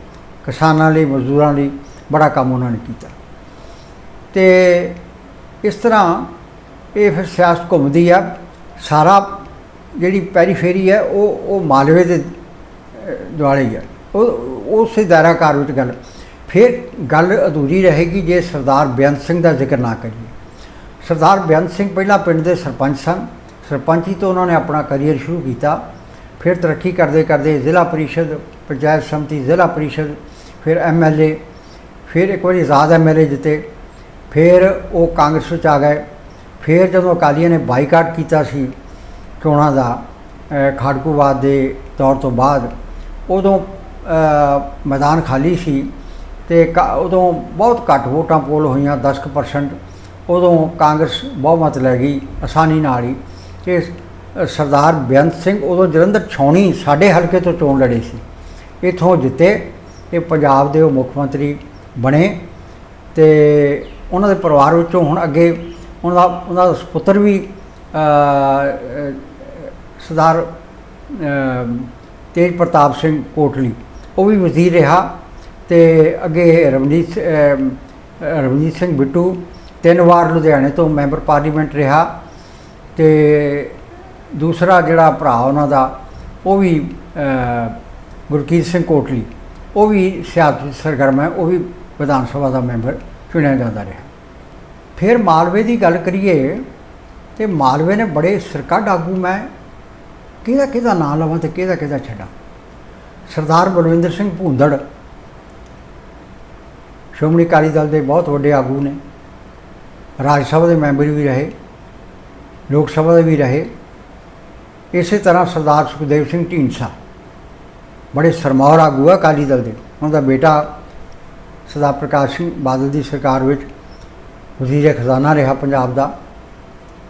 ਕਿਸਾਨਾਂ ਲਈ, ਮਜ਼ਦੂਰਾਂ ਲਈ ਬੜਾ ਕੰਮ ਉਹਨਾਂ ਨੇ ਕੀਤਾ। ਤੇ ਇਸ ਤਰ੍ਹਾਂ ਇਹ ਫਿਰ ਸਿਆਸਤ ਘੁੰਮਦੀ ਆ। ਸਾਰਾ ਜਿਹੜੀ ਪੈਰੀਫੇਰੀ ਹੈ, ਉਹ ਉਹ ਮਾਲਵੇ ਦੇ ਦੁਆਲੇ ਹੀ ਹੈ। ਉਹ, ਉਸੇ ਦਾਇਰਾਕਾਰ ਵਿੱਚ ਗੱਲ। ਫਿਰ ਗੱਲ ਅਧੂਰੀ ਰਹੇਗੀ ਜੇ ਸਰਦਾਰ ਬੇਅੰਤ ਸਿੰਘ ਦਾ ਜ਼ਿਕਰ ਨਾ ਕਰੀਏ। ਸਰਦਾਰ ਬੇਅੰਤ ਸਿੰਘ ਪਹਿਲਾਂ ਪਿੰਡ ਦੇ ਸਰਪੰਚ ਸਨ। ਸਰਪੰਚੀ ਤੋਂ ਉਹਨਾਂ ਨੇ ਆਪਣਾ ਕੈਰੀਅਰ ਸ਼ੁਰੂ ਕੀਤਾ। ਫਿਰ ਤਰੱਕੀ ਕਰਦੇ ਕਰਦੇ ਜ਼ਿਲ੍ਹਾ ਪਰਿਸ਼ਦ, ਪੰਚਾਇਤ ਸਮਿਤੀ, ਜ਼ਿਲ੍ਹਾ ਪਰਿਸ਼ਦ, ਫਿਰ ਐਮਐਲਏ ਫਿਰ ਇੱਕ ਵਾਰੀ ਆਜ਼ਾਦ ਐਮਐਲਏ ਜਿੱਤੇ। ਫਿਰ ਉਹ ਕਾਂਗਰਸ ਵਿੱਚ ਆ ਗਏ। ਫਿਰ ਜਦੋਂ ਅਕਾਲੀਆਂ ਨੇ ਬਾਈਕਾਟ ਕੀਤਾ ਸੀ ਚੋਣਾਂ ਦਾ ਖਾੜਕੂਵਾਦ ਦੇ ਦੌਰ ਤੋਂ ਬਾਅਦ, ਉਦੋਂ ਮੈਦਾਨ ਖਾਲੀ ਸੀ ਤੇ ਕਾ- ਉਦੋਂ ਬਹੁਤ ਘੱਟ ਵੋਟਾਂ ਪੋਲ ਹੋਈਆਂ 10% ਉਦੋਂ ਕਾਂਗਰਸ ਬਹੁਮਤ ਲੈ ਗਈ ਆਸਾਨੀ ਨਾਲ ਹੀ ਕਿ ਸਰਦਾਰ ਬੇਅੰਤ ਸਿੰਘ ਉਦੋਂ ਜਲੰਧਰ ਛਾਉਣੀ ਸਾਡੇ ਹਲਕੇ ਤੋਂ ਚੋਣ ਲੜੇ ਸੀ। ਇੱਥੋਂ ਜਿੱਤੇ ਇਹ ਪੰਜਾਬ ਦੇ ਉਹ ਮੁੱਖ ਮੰਤਰੀ ਬਣੇ ਤੇ ਉਹਨਾਂ ਦੇ ਪਰਿਵਾਰ ਵਿੱਚੋਂ ਹੁਣ ਅੱਗੇ ਉਹਨਾਂ ਦਾ ਉਹਨਾਂ ਦਾ ਸੁਪੁੱਤਰ ਵੀ ਸਰਦਾਰ ਤੇਜ ਪ੍ਰਤਾਪ ਸਿੰਘ ਕੋਟਲੀ, ਉਹ ਵੀ ਵਜ਼ੀਰ ਰਿਹਾ ਤੇ ਅੱਗੇ ਰਵਨੀਤ ਸ- ਰਵਨੀਤ ਸਿੰਘ ਬਿੱਟੂ, ਤਿੰਨ ਵਾਰ ਲੁਧਿਆਣੇ ਤੋਂ ਮੈਂਬਰ ਪਾਰਲੀਮੈਂਟ ਰਿਹਾ ਤੇ ਦੂਸਰਾ ਜਿਹੜਾ ਭਰਾ ਉਹਨਾਂ ਦਾ, ਉਹ ਵੀ ਗੁਰਕੀਤ ਸਿੰਘ ਕੋਟਲੀ, ਉਹ ਵੀ ਸਿਆਸਤ ਸਰਗਰਮ ਹੈ, ਉਹ ਵੀ ਵਿਧਾਨ ਸਭਾ ਦਾ ਮੈਂਬਰ ਚੁਣਿਆ ਜਾਂਦਾ ਰਿਹਾ। ਫਿਰ ਮਾਲਵੇ ਦੀ ਗੱਲ ਕਰੀਏ ਤੇ ਮਾਲਵੇ ਨੇ ਬੜੇ ਸਰਕੱਢ ਆਗੂ ਮੈਂ। ਕਿਹਦਾ ਕਿਹਦਾ ਨਾਂ ਲਵਾਂ ਤੇ ਕਿਹਦਾ ਕਿਹਦਾ ਛੱਡਾਂ? ਸਰਦਾਰ ਬਲਵਿੰਦਰ ਸਿੰਘ ਭੂੰਦੜ। ਸ਼੍ਰੋਮਣੀ ਅਕਾਲੀ ਦਲ ਦੇ ਬਹੁਤ ਵੱਡੇ ਆਗੂ ਨੇ। ਰਾਜ ਸਭਾ ਦੇ ਮੈਂਬਰ ਵੀ ਰਹੇ। ਲੋਕ ਸਭਾ ਦੇ ਵੀ ਰਹੇ। ਇਸੇ ਤਰ੍ਹਾਂ ਸਰਦਾਰ ਸੁਖਦੇਵ ਸਿੰਘ ਢੀਂਡਸਾ। ਬੜੇ ਸਰਮੌਰ ਆਗੂ ਆ ਅਕਾਲੀ ਦਲ ਦੇ। ਉਹਨਾਂ ਦਾ ਬੇਟਾ ਸਰਦਾਰ ਪ੍ਰਕਾਸ਼ ਸਿੰਘ ਬਾਦਲ ਦੀ ਸਰਕਾਰ ਵਿੱਚ ਵਜ਼ੀਰ ਖਜ਼ਾਨਾ ਰਿਹਾ ਪੰਜਾਬ ਦਾ।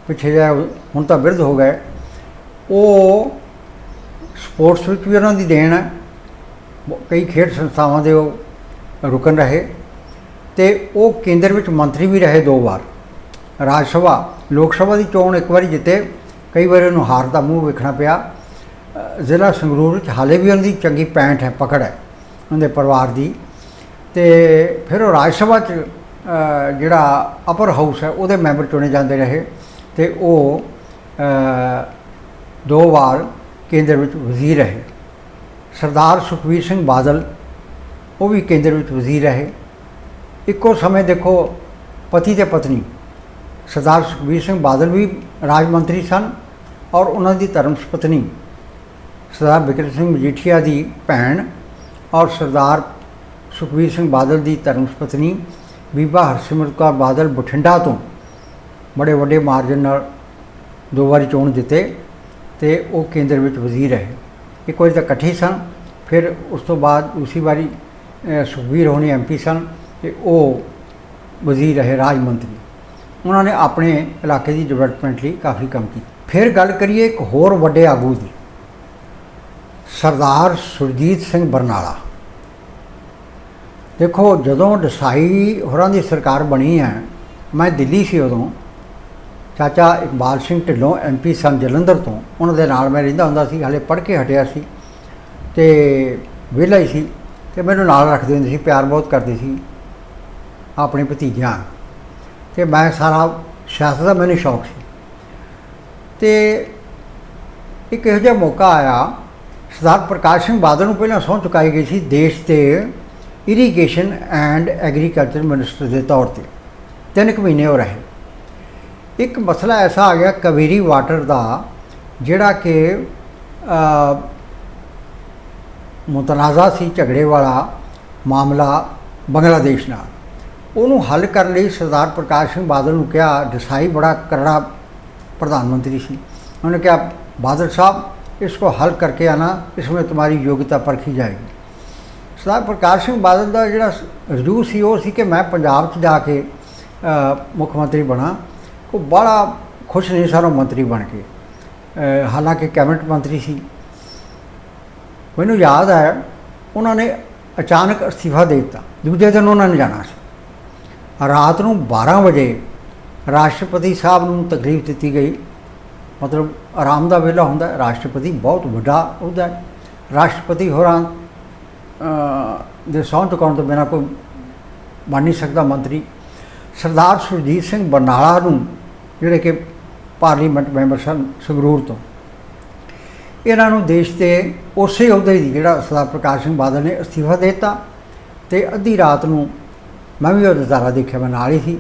ਪਿੱਛੇ ਜਿਹਾ ਹੁਣ ਤਾਂ ਬਿਰਧ ਹੋ ਗਏ। ਉਹ ਸਪੋਰਟਸ ਵਿੱਚ ਵੀ ਉਹਨਾਂ ਦੀ ਦੇਣ ਹੈ। ਕਈ ਖੇਡ ਸੰਸਥਾਵਾਂ ਦੇ ਉਹ ਰੁਕਨ ਰਹੇ। ਤੇ ਉਹ ਕੇਂਦਰ ਵਿੱਚ ਮੰਤਰੀ ਵੀ ਰਹੇ ਦੋ ਵਾਰ। ਰਾਜ ਸਭਾ, ਲੋਕ ਸਭਾ ਦੀ ਚੋਣ ਇੱਕ ਵਾਰੀ ਜਿੱਤੇ, ਕਈ ਵਾਰ ਉਹਨੂੰ ਹਾਰ ਦਾ ਮੂੰਹ ਵੇਖਣਾ ਪਿਆ। ਜ਼ਿਲ੍ਹਾ ਸੰਗਰੂਰ ਵਿੱਚ ਹਾਲੇ ਵੀ ਉਹਨਾਂ ਦੀ ਚੰਗੀ ਪੈਂਠ ਹੈ, ਪਕੜ ਹੈ। ਉਹਦੇ ਪਰਿਵਾਰ ਦੀ। ਤੇ ਫਿਰ ਉਹ ਰਾਜ ਸਭਾ 'ਚ ਜਿਹੜਾ ਅਪਰ ਹਾਊਸ ਹੈ, ਉਹਦੇ ਮੈਂਬਰ ਚੁਣੇ ਜਾਂਦੇ ਰਹੇ ਤੇ ਉਹ ਦੋ ਵਾਰ ਕੇਂਦਰ ਵਿੱਚ ਵਜ਼ੀਰ ਰਹੇ। ਸਰਦਾਰ ਸੁਖਬੀਰ ਸਿੰਘ ਬਾਦਲ, ਉਹ ਵੀ ਕੇਂਦਰ ਵਿੱਚ ਵਜ਼ੀਰ ਰਹੇ। ਇੱਕੋ ਸਮੇਂ ਦੇਖੋ, ਪਤੀ ਤੇ ਪਤਨੀ। ਸਰਦਾਰ ਸੁਖਬੀਰ ਸਿੰਘ ਬਾਦਲ ਵੀ ਰਾਜ ਮੰਤਰੀ ਸਨ ਔਰ ਉਹਨਾਂ ਦੀ ਧਰਮ ਪਤਨੀ। ਸਰਦਾਰ ਬਿਕਰਮ ਸਿੰਘ ਮਜੀਠੀਆ ਦੀ ਭੈਣ ਔਰ ਸਰਦਾਰ ਸੁਖਬੀਰ ਸਿੰਘ ਬਾਦਲ ਦੀ ਧਰਮ ਪਤਨੀ। ਬੀਬਾ ਹਰਸਿਮਰਤ ਕੌਰ ਬਾਦਲ ਬਠਿੰਡਾ ਤੋਂ ਬੜੇ ਵੱਡੇ ਮਾਰਜਨ ਨਾਲ ਦੋ ਵਾਰੀ ਚੋਣ ਜਿੱਤੇ ਤੇ ਉਹ ਕੇਂਦਰ ਵਿੱਚ ਵਜ਼ੀਰ ਰਹੇ। ਇੱਕ ਵਾਰੀ ਤਾਂ ਇਕੱਠੇ ਸਨ, ਫਿਰ ਉਸ ਤੋਂ ਬਾਅਦ ਦੂਸਰੀ ਵਾਰੀ ਸੁਖਬੀਰ ਹੋਣੀ ਐਮਪੀ ਸਨ ਤੇ ਉਹ ਵਜ਼ੀਰ ਰਹੇ ਰਾਜ ਮੰਤਰੀ ਉਹਨਾਂ ਨੇ ਆਪਣੇ ਇਲਾਕੇ ਦੀ ਡਿਵੈਲਪਮੈਂਟ ਲਈ ਕਾਫੀ ਕੰਮ ਕੀਤਾ। ਫਿਰ ਗੱਲ ਕਰੀਏ ਇੱਕ ਹੋਰ ਵੱਡੇ ਆਗੂ ਦੀ, ਸਰਦਾਰ ਸੁਰਜੀਤ ਸਿੰਘ ਬਰਨਾਲਾ। ਦੇਖੋ, ਜਦੋਂ ਦਸਾਈ ਹੋਰਾਂ ਦੀ ਸਰਕਾਰ ਬਣੀ ਹੈ, ਮੈਂ ਦਿੱਲੀ ਸੀ ਉਦੋਂ, ਚਾਚਾ ਇਕਬਾਲ ਸਿੰਘ ਢਿੱਲੋਂ ਐਮਪੀ ਸਨ ਜਲੰਧਰ ਤੋਂ, ਉਹਨਾਂ ਦੇ ਨਾਲ ਮੈਂ ਰਹਿੰਦਾ ਹੁੰਦਾ ਸੀ, ਹਾਲੇ ਪੜ੍ਹ ਕੇ ਹਟਿਆ ਸੀ, ਤੇ ਵਿਹਲਾ ਹੀ ਸੀ, ਤੇ ਮੈਨੂੰ ਨਾਲ ਰੱਖਦੇ ਹੁੰਦੇ ਸੀ, ਪਿਆਰ ਬਹੁਤ ਕਰਦੇ ਸੀ, ਆਪਣੇ ਭਤੀਜਿਆਂ ਤੇ ਮੈਂ ਸਾਰਾ ਸਿਆਸਤ ਦਾ ਮੈਨੂੰ ਸ਼ੌਕ ਸੀ। ਤੇ ਇੱਕ ਇਹੋ ਜਿਹਾ ਮੌਕਾ ਆਇਆ, ਸਰਦਾਰ ਪ੍ਰਕਾਸ਼ ਸਿੰਘ ਬਾਦਲ ਨੂੰ ਪਹਿਲਾਂ ਸਹੁੰ ਚੁਕਾਈ ਗਈ ਸੀ, ਦੇਸ਼ 'ਤੇ ਇਰੀਗੇਸ਼ਨ ਐਂਡ ਐਗਰੀਕਲਚਰ ਮਿਨਿਸਟਰ ਦੇ ਤੌਰ ਤੇ ਤਿੰਨ ਕੁ ਮਹੀਨੇ ਹੋ ਰਹੇ ਇੱਕ ਮਸਲਾ ਐਸਾ ਆ ਗਿਆ ਕਵੇਰੀ ਵਾਟਰ ਦਾ ਜਿਹੜਾ ਕਿ ਅ, ਮੁਤਨਾਜ਼ਾ ਸੀ ਝਗੜੇ ਵਾਲਾ ਮਾਮਲਾ ਬੰਗਲਾਦੇਸ਼ ਨਾਲ ਉਹਨੂੰ ਹੱਲ ਕਰਨ ਲਈ ਸਰਦਾਰ ਪ੍ਰਕਾਸ਼ ਸਿੰਘ ਬਾਦਲ ਨੂੰ ਕਿਹਾ ਦਸਾਈ ਬੜਾ ਕਰੜਾ ਪ੍ਰਧਾਨ ਮੰਤਰੀ ਸੀ ਉਹਨੇ ਕਿਹਾ ਬਾਦਲ ਸਾਹਿਬ इसको हल करके आना इसमें तुम्हारी योग्यता परखी जाएगी ਸਰਦਾਰ ਪ੍ਰਕਾਸ਼ ਸਿੰਘ ਬਾਦਲ ਦਾ ਜਿਹੜਾ ਰਜੂ ਸੀ, ਉਹ ਸੀ ਕਿ ਮੈਂ ਪੰਜਾਬ 'ਚ ਜਾ ਕੇ ਮੁੱਖ ਮੰਤਰੀ ਬਣਾ। ਉਹ ਬੜਾ ਖੁਸ਼ ਨਹੀਂ ਸਾਨੂੰ ਮੰਤਰੀ ਬਣ ਕੇ। ਹਾਲਾਂਕਿ ਕੈਬਨਿਟ ਮੰਤਰੀ ਸੀ। ਮੈਨੂੰ ਯਾਦ ਹੈ, ਉਹਨਾਂ ਨੇ ਅਚਾਨਕ ਅਸਤੀਫਾ ਦੇ ਦਿੱਤਾ। ਦੂਜੇ ਦਿਨ ਉਹਨਾਂ ਨੇ ਜਾਣਾ ਸੀ। ਰਾਤ ਨੂੰ 12 ਵਜੇ ਰਾਸ਼ਟਰਪਤੀ ਸਾਹਿਬ ਨੂੰ ਤਕਲੀਫ ਦਿੱਤੀ ਗਈ। ਮਤਲਬ ਆਰਾਮ ਦਾ ਵੇਲਾ ਹੁੰਦਾ। ਰਾਸ਼ਟਰਪਤੀ ਬਹੁਤ ਵੱਡਾ ਉਹਦਾ ਰਾਸ਼ਟਰਪਤੀ ਹੋਰਾਂ ਦੇ ਸਹੁੰ ਚੁਕਾਉਣ ਤੋਂ ਬਿਨਾਂ ਕੋਈ ਬਣ ਨਹੀਂ ਸਕਦਾ ਮੰਤਰੀ। ਸਰਦਾਰ ਸੁਰਜੀਤ ਸਿੰਘ ਬਰਨਾਲਾ ਨੂੰ ਜਿਹੜੇ ਕਿ ਪਾਰਲੀਮੈਂਟ ਮੈਂਬਰ ਸਨ ਸੰਗਰੂਰ ਤੋਂ, ਇਹਨਾਂ ਨੂੰ ਦੇਸ਼ ਦੇ ਉਸੇ ਅਹੁਦੇ ਦੀ ਜਿਹੜਾ ਸਰਦਾਰ ਪ੍ਰਕਾਸ਼ ਸਿੰਘ ਬਾਦਲ ਨੇ ਅਸਤੀਫਾ ਦੇ ਦਿੱਤਾ ਤੇ ਅੱਧੀ ਰਾਤ ਨੂੰ ਮੈਂ ਵੀ ਉਹ ਨਜ਼ਾਰਾ ਦੇਖਿਆ, ਮੈਂ ਨਾਲ ਹੀ ਸੀ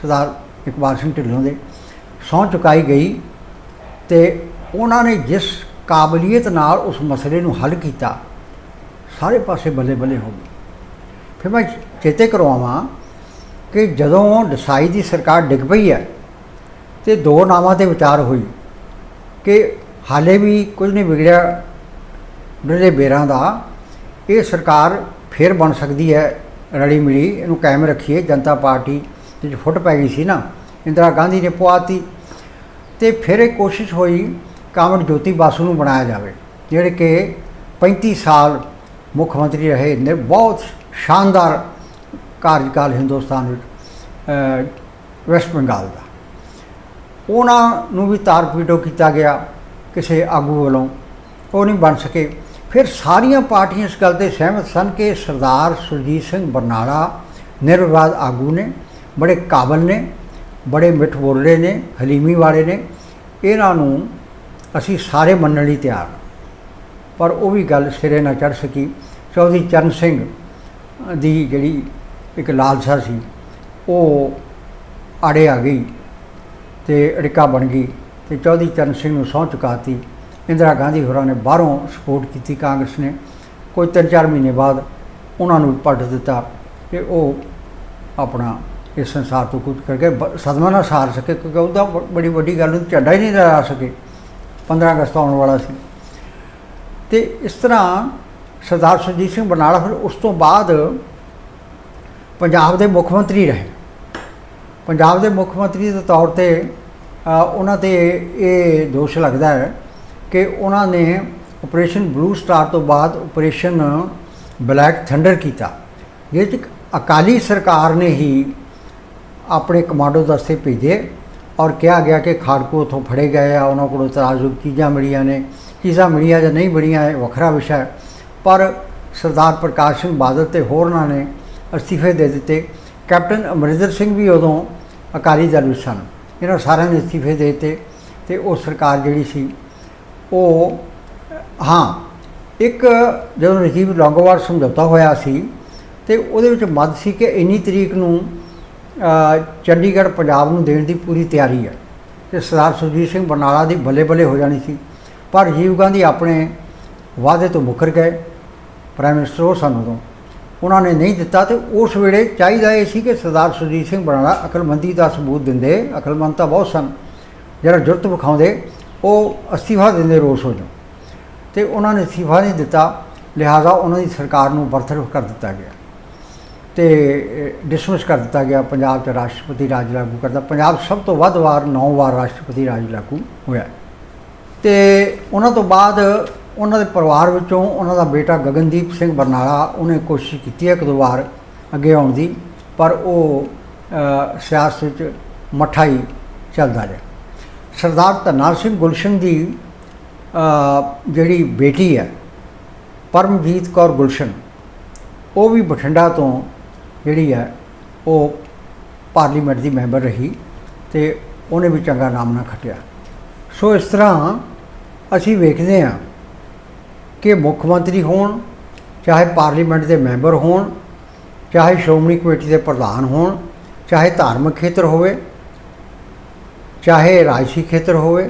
ਸਰਦਾਰ ਇਕਬਾਲ ਸਿੰਘ ਢਿੱਲੋਂ ਦੇ। ਸਹੁੰ ਚੁਕਾਈ ਗਈ ਤੇ ਉਹਨਾਂ ਨੇ ਜਿਸ ਕਾਬਲੀਅਤ ਨਾਲ ਉਸ ਮਸਲੇ ਨੂੰ ਹੱਲ ਕੀਤਾ ਸਾਰੇ ਪਾਸੇ ਬੱਲੇ ਬੱਲੇ ਹੋ ਗਏ। ਫਿਰ ਮੈਂ ਚੇਤੇ ਕਰਵਾਵਾਂ ਕਿ ਜਦੋਂ ਦਸਾਈ ਦੀ ਸਰਕਾਰ ਡਿੱਗ ਪਈ ਹੈ ਤੇ ਦੋ ਨਾਵਾਂ ਤੇ ਵਿਚਾਰ ਹੋਈ ਕਿ ਹਾਲੇ ਵੀ ਕੁਝ ਨਹੀਂ ਵਿਗੜਿਆ ਡਰੇ ਬੇਰਾਂ ਦਾ, ਇਹ ਸਰਕਾਰ ਫਿਰ ਬਣ ਸਕਦੀ ਹੈ, ਰਲੀ ਮਿਲੀ ਇਹਨੂੰ ਕਾਇਮ ਰੱਖੀਏ, ਜਨਤਾ ਪਾਰਟੀ ਤੇ ਫੁੱਟ ਪੈ ਗਈ ਸੀ ਨਾ, ਇੰਦਰਾ ਗਾਂਧੀ ਨੇ ਪਵਾਤੀ ਤੇ ਫਿਰ ਇਹ ਕੋਸ਼ਿਸ਼ ਹੋਈ ਕਾਮੜ ਜੋਤੀ ਬਾਸੂ ਨੂੰ ਬਣਾਇਆ ਜਾਵੇ, ਜਿਹੜੇ ਕਿ 35 ਸਾਲ ਮੁੱਖ ਮੰਤਰੀ ਰਹੇ ਨੇ। ਬਹੁਤ ਸ਼ਾਨਦਾਰ ਕਾਰਜਕਾਲ ਹਿੰਦੁਸਤਾਨ ਵਿੱਚ ਵੈਸਟ ਬੰਗਾਲ ਦਾ। ਉਹਨਾਂ ਨੂੰ ਵੀ ਤਾਰ ਪੀਟੋ ਕੀਤਾ ਗਿਆ ਕਿਸੇ ਆਗੂ ਵੱਲੋਂ। ਉਹ ਨਹੀਂ ਬਣ ਸਕੇ। ਫਿਰ ਸਾਰੀਆਂ ਪਾਰਟੀਆਂ ਇਸ ਗੱਲ ਤੇ ਸਹਿਮਤ ਸਨ ਕਿ ਸਰਦਾਰ ਸੁਰਜੀਤ ਸਿੰਘ ਬਰਨਾਲਾ ਨਿਰਵਿਵਾਦ ਆਗੂ ਨੇ, ਬੜੇ ਕਾਬਲ ਨੇ, ਬੜੇ ਮਿੱਠ ਬੋਲੜੇ ਨੇ, ਹਲੀਮੀ ਵਾਲੇ ਨੇ। ਇਹਨਾਂ ਨੂੰ ਅਸੀਂ ਸਾਰੇ ਮੰਨਣ ਲਈ ਤਿਆਰ। ਪਰ ਉਹ ਵੀ ਗੱਲ ਸਿਰੇ ਨਾ ਚੜ ਸਕੀ। ਚੌਧਰੀ ਚਰਨ ਸਿੰਘ ਦੀ ਜਿਹੜੀ ਇੱਕ ਲਾਲਸਾ ਸੀ, ਉਹ ਆੜੇ ਆ ਗਈ ਤੇ ਅੜਿੱਕਾ ਬਣ ਗਈ ਤੇ ਚੌਧਰੀ ਚਰਨ ਸਿੰਘ ਨੂੰ ਸਹੁੰ ਚੁਕਾਤੀ ਇੰਦਰਾ ਗਾਂਧੀ ਹੋਰਾਂ ਨੇ ਬਾਹਰੋਂ ਸਪੋਰਟ ਕੀਤੀ ਕਾਂਗਰਸ ਨੇ। ਕੋਈ ਤਿੰਨ ਚਾਰ ਮਹੀਨੇ ਬਾਅਦ ਉਹਨਾਂ ਨੂੰ ਪਲਟ ਦਿੱਤਾ ਕਿ ਉਹ ਆਪਣਾ ਇਸ ਸੰਸਾਰ ਤੋਂ ਕੁਝ ਕਰਕੇ ਬ- ਸਦਮਾ ਨਾ ਸਾਰ ਸਕੇ ਕਿਉਂਕਿ ਉਹਦਾ ਬੜੀ ਵੱਡੀ ਗੱਲ ਨੂੰ ਝੰਡਾ ਹੀ ਨਹੀਂ ਲਹਿਰਾ ਸਕੇ। 15 ਅਗਸਤ ਆਉਣ ਵਾਲਾ ਸੀ। ਤੇ ਇਸ ਤਰ੍ਹਾਂ ਸਰਦਾਰ ਸੁਰਜੀਤ ਸਿੰਘ ਬਰਨਾਲਾ ਫਿਰ ਉਸ ਤੋਂ ਬਾਅਦ ਪੰਜਾਬ ਦੇ ਮੁੱਖ ਮੰਤਰੀ ਰਹੇ। ਪੰਜਾਬ ਦੇ ਮੁੱਖ ਮੰਤਰੀ ਦੇ ਤੌਰ ਤੇ ਉਹਨਾਂ ਤੇ ਇਹ ਦੋਸ਼ ਲੱਗਦਾ ਹੈ ਕਿ ਉਹਨਾਂ ਨੇ ਆਪਰੇਸ਼ਨ ਬਲੂ ਸਟਾਰ ਤੋਂ ਬਾਅਦ ਆਪਰੇਸ਼ਨ ਬਲੈਕ ਥੰਡਰ ਕੀਤਾ। ਜਿਸ 'ਚ ਅਕਾਲੀ ਸਰਕਾਰ ਨੇ ਹੀ ਆਪਣੇ ਕਮਾਂਡੋ ਦਸਤੇ ਭੇਜੇ ਔਰ ਕਿਹਾ ਗਿਆ ਕਿ ਖਾੜਕੂ ਉੱਥੋਂ ਫੜੇ ਗਏ ਆ, ਉਹਨਾਂ ਕੋਲੋਂ ਤਰਾਜ਼ੂ ਚੀਜ਼ਾਂ ਮਿਲੀਆਂ ਨੇ। ਚੀਜ਼ਾਂ ਮਿਲੀਆਂ ਜਾਂ ਨਹੀਂ ਮਿਲੀਆਂ, ਇਹ ਵੱਖਰਾ ਵਿਸ਼ਾ ਹੈ। ਪਰ ਸਰਦਾਰ ਪ੍ਰਕਾਸ਼ ਸਿੰਘ ਬਾਦਲ ਤੇ ਹੋਰਨਾਂ ਨੇ ਅਸਤੀਫੇ ਦੇ ਦਿੱਤੇ। ਕੈਪਟਨ ਅਮਰਿੰਦਰ ਸਿੰਘ ਵੀ ਉਦੋਂ ਅਕਾਲੀ ਦਲ ਵਿੱਚ ਸਨ। ਇਹਨਾਂ ਸਾਰਿਆਂ ਨੇ ਅਸਤੀਫੇ ਦੇ ਦਿੱਤੇ ਤੇ ਉਹ ਸਰਕਾਰ ਜਿਹੜੀ ਸੀ, ਉਹ, ਹਾਂ, ਇੱਕ ਜਦੋਂ ਰਜੀਵ ਲੌਂਗੋਵਾਲ ਸਮਝੌਤਾ ਹੋਇਆ ਸੀ ਤੇ ਉਹਦੇ ਵਿੱਚ ਮੱਦ ਸੀ ਕਿ ਇੰਨੀ ਤਰੀਕ ਨੂੰ ਚੰਡੀਗੜ੍ਹ ਪੰਜਾਬ ਨੂੰ ਦੇਣ ਦੀ ਪੂਰੀ ਤਿਆਰੀ ਹੈ ਤੇ ਸਰਦਾਰ ਸੁਰਜੀਤ ਸਿੰਘ ਬਰਨਾਲਾ ਦੀ ਬੱਲੇ ਬੱਲੇ ਹੋ ਜਾਣੀ ਸੀ। ਪਰ ਰਾਜੀਵ ਗਾਂਧੀ ਆਪਣੇ ਵਾਅਦੇ ਤੋਂ ਮੁੱਕਰ ਗਏ। ਪ੍ਰਾਈਮ ਮਿਨਿਸਟਰ ਉਹ ਸਨ ਉਦੋਂ ਉਹਨਾਂ ਨੇ ਨਹੀਂ ਦਿੱਤਾ ਤੇ ਉਸ ਵੇਲੇ ਚਾਹੀਦਾ ਇਹ ਸੀ ਕਿ ਸਰਦਾਰ ਸੁਰਜੀਤ ਸਿੰਘ ਬਰਨਾਲਾ ਅਕਲਮੰਦੀ ਦਾ ਸਬੂਤ ਦਿੰਦੇ, ਅਕਲਮੰਦ ਤਾਂ ਬਹੁਤ ਸਨ। ਜਿਹੜਾ ਜੁਰਤ ਵਿਖਾਉਂਦੇ, ਉਹ ਅਸਤੀਫਾ ਦਿੰਦੇ ਰੋਸ ਹੋ ਜਾਓ ਤੇ ਉਹਨਾਂ ਨੇ ਅਸਤੀਫਾ ਨਹੀਂ ਦਿੱਤਾ, ਲਿਹਾਜ਼ਾ ਉਹਨਾਂ ਦੀ ਸਰਕਾਰ ਨੂੰ ਬਰਤਰਫ ਕਰ ਦਿੱਤਾ ਗਿਆ। ਤੇ ਡਿਸਮਿਸ ਕਰ ਦਿੱਤਾ ਗਿਆ ਪੰਜਾਬ 'ਚ ਰਾਸ਼ਟਰਪਤੀ ਰਾਜ ਲਾਗੂ ਕਰਦਾ। ਪੰਜਾਬ ਸਭ ਤੋਂ ਵੱਧ ਵਾਰ 9 ਵਾਰ ਰਾਸ਼ਟਰਪਤੀ ਰਾਜ ਲਾਗੂ ਹੋਇਆ। ਤੇ ਉਹਨਾਂ ਤੋਂ ਬਾਅਦ ਉਹਨਾਂ ਦੇ ਪਰਿਵਾਰ ਵਿੱਚੋਂ ਉਹਨਾਂ ਦਾ ਬੇਟਾ ਗਗਨਦੀਪ ਸਿੰਘ ਬਰਨਾਲਾ, ਉਹਨੇ ਕੋਸ਼ਿਸ਼ ਕੀਤੀ ਹੈ ਇੱਕ ਦੋ ਵਾਰ ਅੱਗੇ ਆਉਣ ਦੀ, ਪਰ ਉਹ ਸਿਆਸਤ ਵਿੱਚ ਮੱਠਾ ਹੀ ਚੱਲਦਾ ਰਿਹਾ। ਸਰਦਾਰ ਧਨਾਰ ਸਿੰਘ ਗੁਲਸ਼ਨ ਦੀ ਜਿਹੜੀ ਬੇਟੀ ਹੈ, ਪਰਮਜੀਤ ਕੌਰ ਗੁਲਸ਼ਨ, ਉਹ ਵੀ ਬਠਿੰਡਾ ਤੋਂ ਜਿਹੜੀ ਹੈ, ਉਹ ਪਾਰਲੀਮੈਂਟ ਦੀ ਮੈਂਬਰ ਰਹੀ ਤੇ ਉਹਨੇ ਵੀ ਚੰਗਾ ਨਾਮ ਨਾ ਖਟਿਆ। ਸੋ ਇਸ ਤਰ੍ਹਾਂ ਅਸੀਂ ਵੇਖਦੇ ਹਾਂ ਕਿ ਮੁੱਖ ਮੰਤਰੀ ਹੋਣ ਚਾਹੇ ਪਾਰਲੀਮੈਂਟ ਦੇ ਮੈਂਬਰ ਹੋਣ ਚਾਹੇ ਸ਼੍ਰੋਮਣੀ ਕਮੇਟੀ ਦੇ ਪ੍ਰਧਾਨ ਹੋਣ ਚਾਹੇ ਧਾਰਮਿਕ ਖੇਤਰ ਹੋਵੇ ਚਾਹੇ ਰਾਜਸੀ ਖੇਤਰ ਹੋਵੇ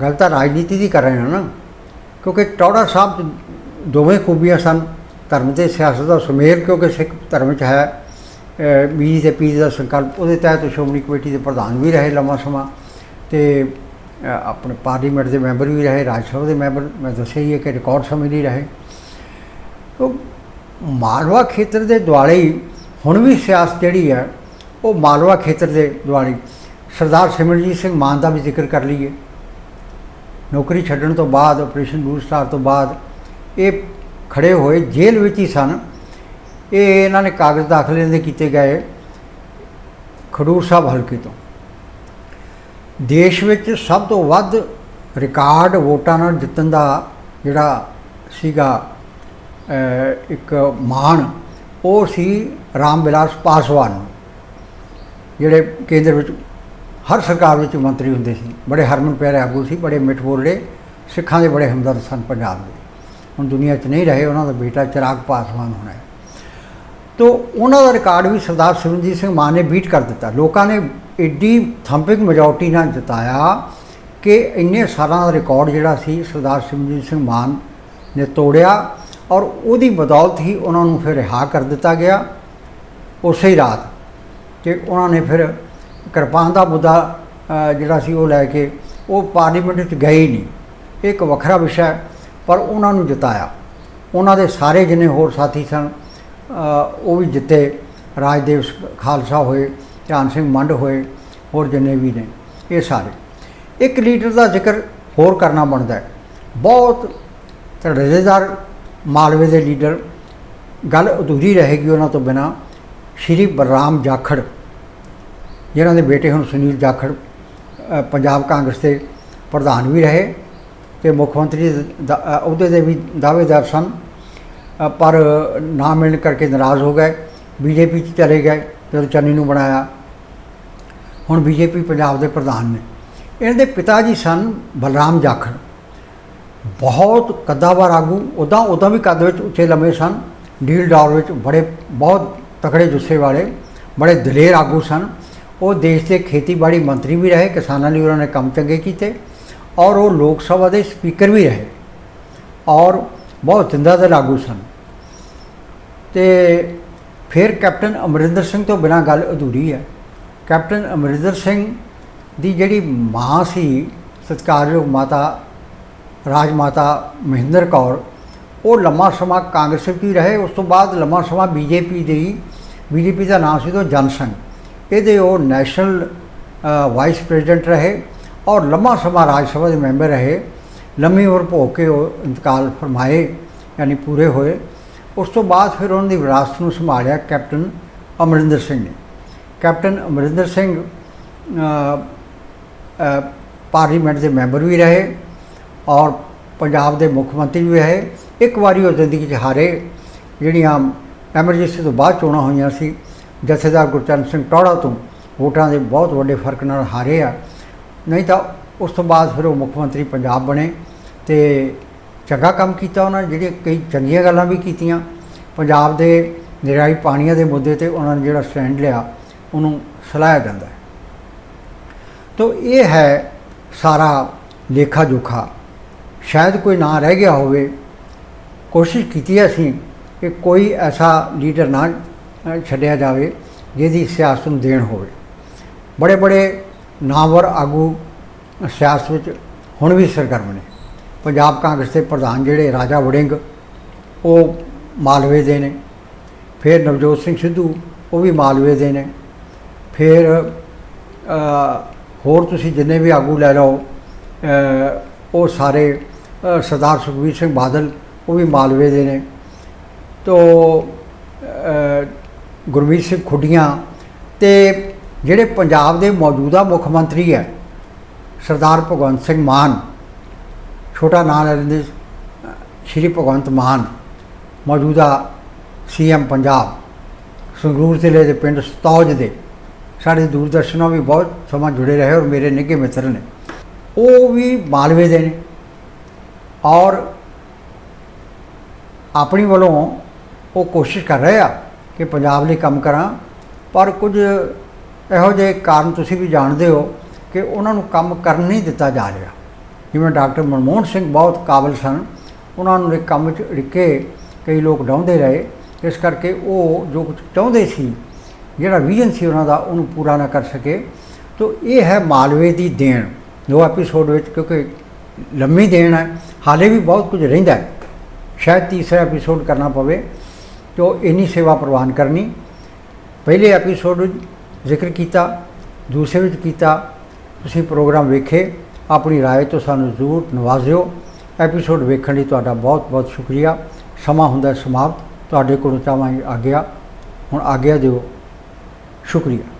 ਗੱਲ ਤਾਂ ਰਾਜਨੀਤੀ ਦੀ ਕਰ ਰਹੇ ਹਾਂ ਨਾ ਕਿਉਂਕਿ ਟੌੜਾ ਸਾਹਿਬ 'ਚ ਦੋਵੇਂ ਖੂਬੀਆਂ ਸਨ ਧਰਮ ਤੇ ਸਿਆਸਤ ਦਾ ਸੁਮੇਲ ਕਿਉਂਕਿ ਸਿੱਖ ਧਰਮ 'ਚ ਹੈ ਅ, ਬੀਜ ਤੇ ਪੀਰ ਦਾ ਸੰਕਲਪ ਉਹਦੇ ਤਹਿਤ ਸ਼੍ਰੋਮਣੀ ਕਮੇਟੀ ਦੇ ਪ੍ਰਧਾਨ ਵੀ ਰਹੇ ਲੰਮਾ ਸਮਾਂ ਤੇ ਆਪਣੇ ਪਾਰਲੀਮੈਂਟ ਦੇ ਮੈਂਬਰ ਵੀ ਰਹੇ, ਰਾਜ ਸਭਾ ਦੇ ਮੈਂਬਰ, ਮੈਂ ਦੱਸਿਆ ਹੀ ਹੈ ਕਿ ਰਿਕਾਰਡ ਸਮੇਂ ਲਈ ਰਹੇ। ਉਹ ਮਾਲਵਾ ਖੇਤਰ ਦੇ ਦੁਆਲੇ ਹੀ ਹੁਣ ਵੀ ਸਿਆਸਤ ਜਿਹੜੀ ਹੈ, ਉਹ ਮਾਲਵਾ ਖੇਤਰ ਦੇ ਦੁਆਲੇ ਸਰਦਾਰ ਸਿਮਰਜੀਤ ਸਿੰਘ ਮਾਨ ਦਾ ਵੀ ਜ਼ਿਕਰ ਕਰ ਲਈਏ। ਨੌਕਰੀ ਛੱਡਣ ਤੋਂ ਬਾਅਦ, ਆਪਰੇਸ਼ਨ ਬਲੂ ਸਟਾਰ ਤੋਂ ਬਾਅਦ ਇਹ ਖੜੇ ਹੋਏ ਜੇਲ੍ਹ ਵਿੱਚ ਹੀ ਸਨ। ਇਹ ਇਹਨਾਂ ਨੇ ਕਾਗਜ਼ ਦਾਖਲੇ ਦੇ ਕੀਤੇ ਗਏ ਖਡੂਰ ਸਾਹਿਬ ਹਲਕੇ ਤੋਂ। ਦੇਸ਼ ਵਿੱਚ ਸਭ ਤੋਂ ਵੱਧ ਰਿਕਾਰਡ ਵੋਟਾਂ ਨਾਲ ਜਿੱਤਣ ਦਾ ਜਿਹੜਾ ਸੀਗਾ ਇੱਕ ਮਾਣ, ਉਹ ਸੀ ਰਾਮ ਵਿਲਾਸ ਪਾਸਵਾਨ। ਨੂੰ ਜਿਹੜੇ ਕੇਂਦਰ ਵਿੱਚ ਹਰ ਸਰਕਾਰ ਵਿੱਚ ਮੰਤਰੀ ਹੁੰਦੇ ਸੀ। ਬੜੇ ਹਰਮਨ ਪਿਆਰੇ ਆਗੂ ਸੀ, ਬੜੇ ਮਿੱਠ ਬੋਲੜੇ ਸਿੱਖਾਂ ਦੇ ਬੜੇ ਹਮਦਰਦ ਸਨ ਪੰਜਾਬ ਦੇ। ਹੁਣ ਦੁਨੀਆ 'ਚ ਨਹੀਂ ਰਹੇ, ਉਹਨਾਂ ਦਾ ਬੇਟਾ ਚਿਰਾਗ ਪਾਸਵਾਨ ਹੋਣਾ ਹੈ। ਤੋ, ਉਹਨਾਂ ਦਾ ਰਿਕਾਰਡ ਵੀ ਸਰਦਾਰ ਸਿਮਰਜੀਤ ਸਿੰਘ ਮਾਨ ਨੇ ਬੀਟ ਕਰ ਦਿੱਤਾ। ਲੋਕਾਂ ਨੇ ਏਡੀ ਥੰਪਿੰਗ ਮੈਜੋਰਟੀ ਨਾਲ ਜਿਤਾਇਆ ਕਿ ਇੰਨੇ ਸਾਲਾਂ ਦਾ ਰਿਕਾਰਡ ਜਿਹੜਾ ਸੀ, ਸਰਦਾਰ ਸਿਮਰਜੀਤ ਸਿੰਘ ਮਾਨ ਨੇ ਤੋੜਿਆ ਔਰ ਉਹਦੀ ਬਦੌਲਤ ਹੀ ਉਹਨਾਂ ਨੂੰ ਫਿਰ ਰਿਹਾ ਕਰ ਦਿੱਤਾ ਗਿਆ ਉਸੇ ਹੀ ਰਾਤ। ਕਿ ਉਹਨਾਂ ਨੇ ਫਿਰ ਕਿਰਪਾਨ ਦਾ ਮੁੱਦਾ ਜਿਹੜਾ ਸੀ ਉਹ ਲੈ ਕੇ ਉਹ ਪਾਰਲੀਮੈਂਟ ਵਿੱਚ ਗਏ ਹੀ ਨਹੀਂ। ਇਹ ਇੱਕ ਵੱਖਰਾ ਵਿਸ਼ਾ ਹੈ, ਪਰ ਉਹਨਾਂ ਨੂੰ ਜਿਤਾਇਆ। ਉਹਨਾਂ ਦੇ ਸਾਰੇ ਜਿੰਨੇ ਹੋਰ ਸਾਥੀ ਸਨ ਉਹ ਵੀ ਜਿੱਤੇ। ਰਾਜਦੇਵ ਖਾਲਸਾ ਹੋਏ ਧਿਆਨ ਸਿੰਘ ਮੰਡ ਹੋਏ, ਹੋਰ ਜਿੰਨੇ ਵੀ ਨੇ, ਇਹ ਸਾਰੇ। ਇੱਕ ਲੀਡਰ ਦਾ ਜ਼ਿਕਰ ਹੋਰ ਕਰਨਾ ਬਣਦਾ ਹੈ। ਬਹੁਤ ਰਜ਼ੇਦਾਰ ਮਾਲਵੇ ਦੇ ਲੀਡਰ, ਗੱਲ ਅਧੂਰੀ ਰਹੇਗੀ ਉਹਨਾਂ ਤੋਂ ਬਿਨਾ, ਸ਼੍ਰੀ ਬਲਰਾਮ ਜਾਖੜ, ਜਿਨ੍ਹਾਂ ਦੇ ਬੇਟੇ ਹੁਣ ਸੁਨੀਲ ਜਾਖੜ ਪੰਜਾਬ ਕਾਂਗਰਸ ਦੇ ਪ੍ਰਧਾਨ ਵੀ ਰਹੇ ਤੇ ਮੁੱਖ ਮੰਤਰੀ ਦੇ ਅਹੁਦੇ ਦੇ ਵੀ ਦਾਅਵੇਦਾਰ ਸਨ ਪਰ ਨਾ ਮਿਲਣ ਕਰਕੇ ਨਾਰਾਜ਼ ਹੋ ਗਏ, ਬੀਜੇਪੀ 'ਚ ਚਲੇ ਗਏ। ਜਦੋਂ ਚੰਨੀ ਨੂੰ ਬਣਾਇਆ। ਹੁਣ ਬੀਜੇਪੀ ਪੰਜਾਬ ਦੇ ਪ੍ਰਧਾਨ ਨੇ। ਇਹਨਾਂ ਦੇ ਪਿਤਾ ਜੀ ਸਨ ਬਲਰਾਮ ਜਾਖੜ। ਬਹੁਤ ਕੱਦਾਵਾਰ ਆਗੂ ਉਦਾਂ ਉਦਾਂ ਵੀ ਕੱਦ ਵਿੱਚ ਉੱਚੇ ਲੰਮੇ ਸਨ। ਡੀਲ ਡਾਲ ਵਿੱਚ ਬੜੇ, ਬਹੁਤ ਤਕੜੇ ਜੁੱਸੇ ਵਾਲੇ, ਬੜੇ ਦਲੇਰ ਆਗੂ ਸਨ। ਉਹ ਦੇਸ਼ ਦੇ ਖੇਤੀਬਾੜੀ ਮੰਤਰੀ ਵੀ ਰਹੇ, ਕਿਸਾਨਾਂ ਲਈ ਉਹਨਾਂ ਨੇ ਕੰਮ ਚੰਗੇ ਕੀਤੇ ਔਰ ਉਹ ਲੋਕ ਸਭਾ ਦੇ ਸਪੀਕਰ ਵੀ ਰਹੇ ਔਰ ਬਹੁਤ ਜਿੰਦਾ ਦਿਲ ਆਗੂ ਸਨ। ਤੇ ਫਿਰ ਕੈਪਟਨ ਅਮਰਿੰਦਰ ਸਿੰਘ ਤੋਂ ਬਿਨਾਂ ਗੱਲ ਅਧੂਰੀ ਹੈ। ਕੈਪਟਨ ਅਮਰਿੰਦਰ ਸਿੰਘ ਦੀ ਜਿਹੜੀ ਮਾਂ ਸੀ, ਸਤਿਕਾਰਯੋਗ ਮਾਤਾ ਰਾਜ ਮਾਤਾ ਮਹਿੰਦਰ ਕੌਰ, ਉਹ ਲੰਮਾ ਸਮਾਂ ਕਾਂਗਰਸ ਵਿੱਚ ਹੀ ਰਹੇ। ਉਸ ਤੋਂ ਬਾਅਦ ਲੰਮਾ ਸਮਾਂ ਬੀਜੇਪੀ ਦੀ ਬੀਜੇਪੀ ਦਾ ਨਾਮ ਸੀ ਤੋਂ ਜਨਸੰਘ ਇਹਦੇ ਉਹ ਨੈਸ਼ਨਲ ਵਾਈਸ ਪ੍ਰੈਜ਼ੀਡੈਂਟ ਰਹੇ ਔਰ ਲੰਮਾ ਸਮਾਂ ਰਾਜ ਸਭਾ ਦੇ ਮੈਂਬਰ ਰਹੇ। ਲੰਮੀ ਉਮਰ ਭੋਗ ਕੇ ਉਹ ਇੰਤਕਾਲ ਫਰਮਾਏ, ਯਾਨੀ ਪੂਰੇ ਹੋਏ। ਉਸ ਤੋਂ ਬਾਅਦ ਫਿਰ ਉਹਨਾਂ ਦੀ ਵਿਰਾਸਤ ਨੂੰ ਸੰਭਾਲਿਆ ਕੈਪਟਨ ਅਮਰਿੰਦਰ ਸਿੰਘ ਨੇ। ਕੈਪਟਨ ਅਮਰਿੰਦਰ ਸਿੰਘ ਪਾਰਲੀਮੈਂਟ ਦੇ ਮੈਂਬਰ ਵੀ ਰਹੇ ਔਰ ਪੰਜਾਬ ਦੇ ਮੁੱਖ ਮੰਤਰੀ ਵੀ ਰਹੇ। ਇੱਕ ਵਾਰੀ ਉਹ ਜ਼ਿੰਦਗੀ 'ਚ ਹਾਰੇ, ਜਿਹੜੀਆਂ ਐਮਰਜੈਂਸੀ ਤੋਂ ਬਾਅਦ ਚੋਣਾਂ ਹੋਈਆਂ ਸੀ, ਜਥੇਦਾਰ ਗੁਰਚਰਨ ਸਿੰਘ ਟੌੜਾ ਤੋਂ ਵੋਟਾਂ ਦੇ ਬਹੁਤ ਵੱਡੇ ਫ਼ਰਕ ਨਾਲ ਹਾਰੇ ਆ। ਨਹੀਂ ਤਾਂ ਉਸ ਤੋਂ ਬਾਅਦ ਫਿਰ ਉਹ ਮੁੱਖ ਮੰਤਰੀ ਪੰਜਾਬ ਬਣੇ ਤੇ ਚੰਗਾ ਕੰਮ ਕੀਤਾ ਉਹਨਾਂ ਨੇ, ਜਿਹੜੀਆਂ ਕਈ ਚੰਗੀਆਂ ਗੱਲਾਂ ਵੀ ਕੀਤੀਆਂ। ਪੰਜਾਬ ਦੇ ਨਿਰਾਈ ਪਾਣੀਆਂ ਦੇ ਮੁੱਦੇ ਤੇ ਉਹਨਾਂ ਨੇ ਜਿਹੜਾ ਸਟੈਂਡ ਲਿਆ, ਉਹਨੂੰ ਸਲਾਹਿਆ ਜਾਂਦਾ ਹੈ। ਤੋ ਇਹ ਹੈ ਸਾਰਾ ਲੇਖਾ ਜੋਖਾ ਸ਼ਾਇਦ ਕੋਈ ਨਾ ਰਹਿ ਗਿਆ ਹੋਵੇ, ਕੋਸ਼ਿਸ਼ ਕੀਤੀ ਹੈ ਅਸੀਂ ਕਿ ਕੋਈ ਐਸਾ ਲੀਡਰ ਨਾ ਛੱਡਿਆ ਜਾਵੇ, ਜਿਹਦੀ ਸਿਆਸਤ ਨੂੰ ਦੇਣ ਹੋਵੇ। ਬੜੇ ਬੜੇ ਨਾਮਵਰ ਆਗੂ ਸਿਆਸਤ ਵਿੱਚ ਹੁਣ ਵੀ ਸਰਗਰਮ ਨੇ। ਪੰਜਾਬ ਕਾਂਗਰਸ ਦੇ ਪ੍ਰਧਾਨ ਜਿਹੜੇ ਰਾਜਾ ਵੜਿੰਗ, ਉਹ ਮਾਲਵੇ ਦੇ ਨੇ। ਫਿਰ ਨਵਜੋਤ ਸਿੰਘ ਸਿੱਧੂ, ਉਹ ਵੀ ਮਾਲਵੇ ਦੇ ਨੇ। ਫਿਰ ਹੋਰ ਤੁਸੀਂ ਜਿੰਨੇ ਵੀ ਆਗੂ ਲੈ ਲਓ ਉਹ ਸਾਰੇ ਸਰਦਾਰ ਸੁਖਬੀਰ ਸਿੰਘ ਬਾਦਲ, ਉਹ ਵੀ ਮਾਲਵੇ ਦੇ ਨੇ। ਤੋ ਗੁਰਮੀਤ ਸਿੰਘ ਖੁੱਡੀਆਂ ਤੇ ਜਿਹੜੇ ਪੰਜਾਬ ਦੇ ਮੌਜੂਦਾ ਮੁੱਖ ਮੰਤਰੀ ਹੈ, ਸਰਦਾਰ ਭਗਵੰਤ ਸਿੰਘ ਮਾਨ ਛੋਟਾ ਨਾਂ ਲੈ ਲੈਂਦੇ ਸ਼੍ਰੀ ਭਗਵੰਤ ਮਾਨ, ਮੌਜੂਦਾ ਸੀਐਮ ਪੰਜਾਬ, ਸੰਗਰੂਰ ਜ਼ਿਲ੍ਹੇ ਦੇ ਪਿੰਡ ਸਤੌਜ ਦੇ। ਸਾਡੇ ਦੂਰਦਰਸ਼ਨ ਨਾਲ ਵੀ ਬਹੁਤ ਸਮਾਂ ਜੁੜੇ ਰਹੇ ਔਰ ਮੇਰੇ ਨਿੱਘੇ ਮਿੱਤਰ ਨੇ। ਉਹ ਵੀ ਮਾਲਵੇ ਦੇ ਨੇ। ਔਰ ਆਪਣੀ ਵੱਲੋਂ ਉਹ ਕੋਸ਼ਿਸ਼ ਕਰ ਰਹੇ ਆ ਕਿ ਪੰਜਾਬ ਲਈ ਕੰਮ ਕਰਾਂ, ਪਰ ਕੁਝ ਇਹੋ ਜਿਹੇ ਕਾਰਨ ਤੁਸੀਂ ਵੀ ਜਾਣਦੇ ਹੋ ਕਿ ਉਹਨਾਂ ਨੂੰ ਕੰਮ ਕਰਨ ਨਹੀਂ ਦਿੱਤਾ ਜਾ ਰਿਹਾ। ਜਿਵੇਂ ਡਾਕਟਰ ਮਨਮੋਹਨ ਸਿੰਘ ਬਹੁਤ ਕਾਬਲ ਸਨ, ਉਹਨਾਂ ਨੂੰ ਇਹ ਕੰਮ 'ਚ ਰਿਕੇ ਕਈ ਲੋਕ ਡਾਉਂਦੇ ਰਹੇ, ਇਸ ਕਰਕੇ ਉਹ ਜੋ ਕੁਝ ਚਾਹੁੰਦੇ ਸੀ, ਜਿਹੜਾ ਵਿਜ਼ਨ ਸੀ ਉਹਨਾਂ ਦਾ, ਉਹਨੂੰ ਪੂਰਾ ਨਾ ਕਰ ਸਕੇ। ਤੋ ਇਹ ਹੈ ਮਾਲਵੇ ਦੀ ਦੇਣ, ਦੋ ਐਪੀਸੋਡ ਵਿੱਚ, ਕਿਉਂਕਿ ਲੰਮੀ ਦੇਣ ਹੈ, ਹਾਲੇ ਵੀ ਬਹੁਤ ਕੁਝ ਰਹਿੰਦਾ ਹੈ। ਸ਼ਾਇਦ ਤੀਸਰਾ ਐਪੀਸੋਡ ਕਰਨਾ ਪਵੇ, ਤੋ ਇੰਨੀ ਸੇਵਾ ਪ੍ਰਵਾਨ ਕਰਨੀ। ਪਹਿਲੇ ਐਪੀਸੋਡ ਵਿੱਚ ਜ਼ਿਕਰ ਕੀਤਾ, ਦੂਸਰੇ ਵਿੱਚ ਕੀਤਾ, ਤੁਸੀਂ ਪ੍ਰੋਗਰਾਮ ਵੇਖੇ। ਆਪਣੀ رائے ਤੋਂ ਸਾਨੂੰ ਜ਼ਰੂਰ ਨਵਾਜ਼ਿਓ ਐਪੀਸੋਡ ਵੇਖਣ ਲਈ ਤੁਹਾਡਾ ਬਹੁਤ ਬਹੁਤ ਸ਼ੁਕਰੀਆ ਸਮਾਂ ਹੁੰਦਾ ਹੈ ਸਮਾਪਤ ਤੁਹਾਡੇ ਕੋਲੋਂ ਚਾਹਾਂਗੇ ਆਗਿਆ ਹੁਣ ਆਗਿਆ ਦਿਓ ਸ਼ੁਕਰੀਆ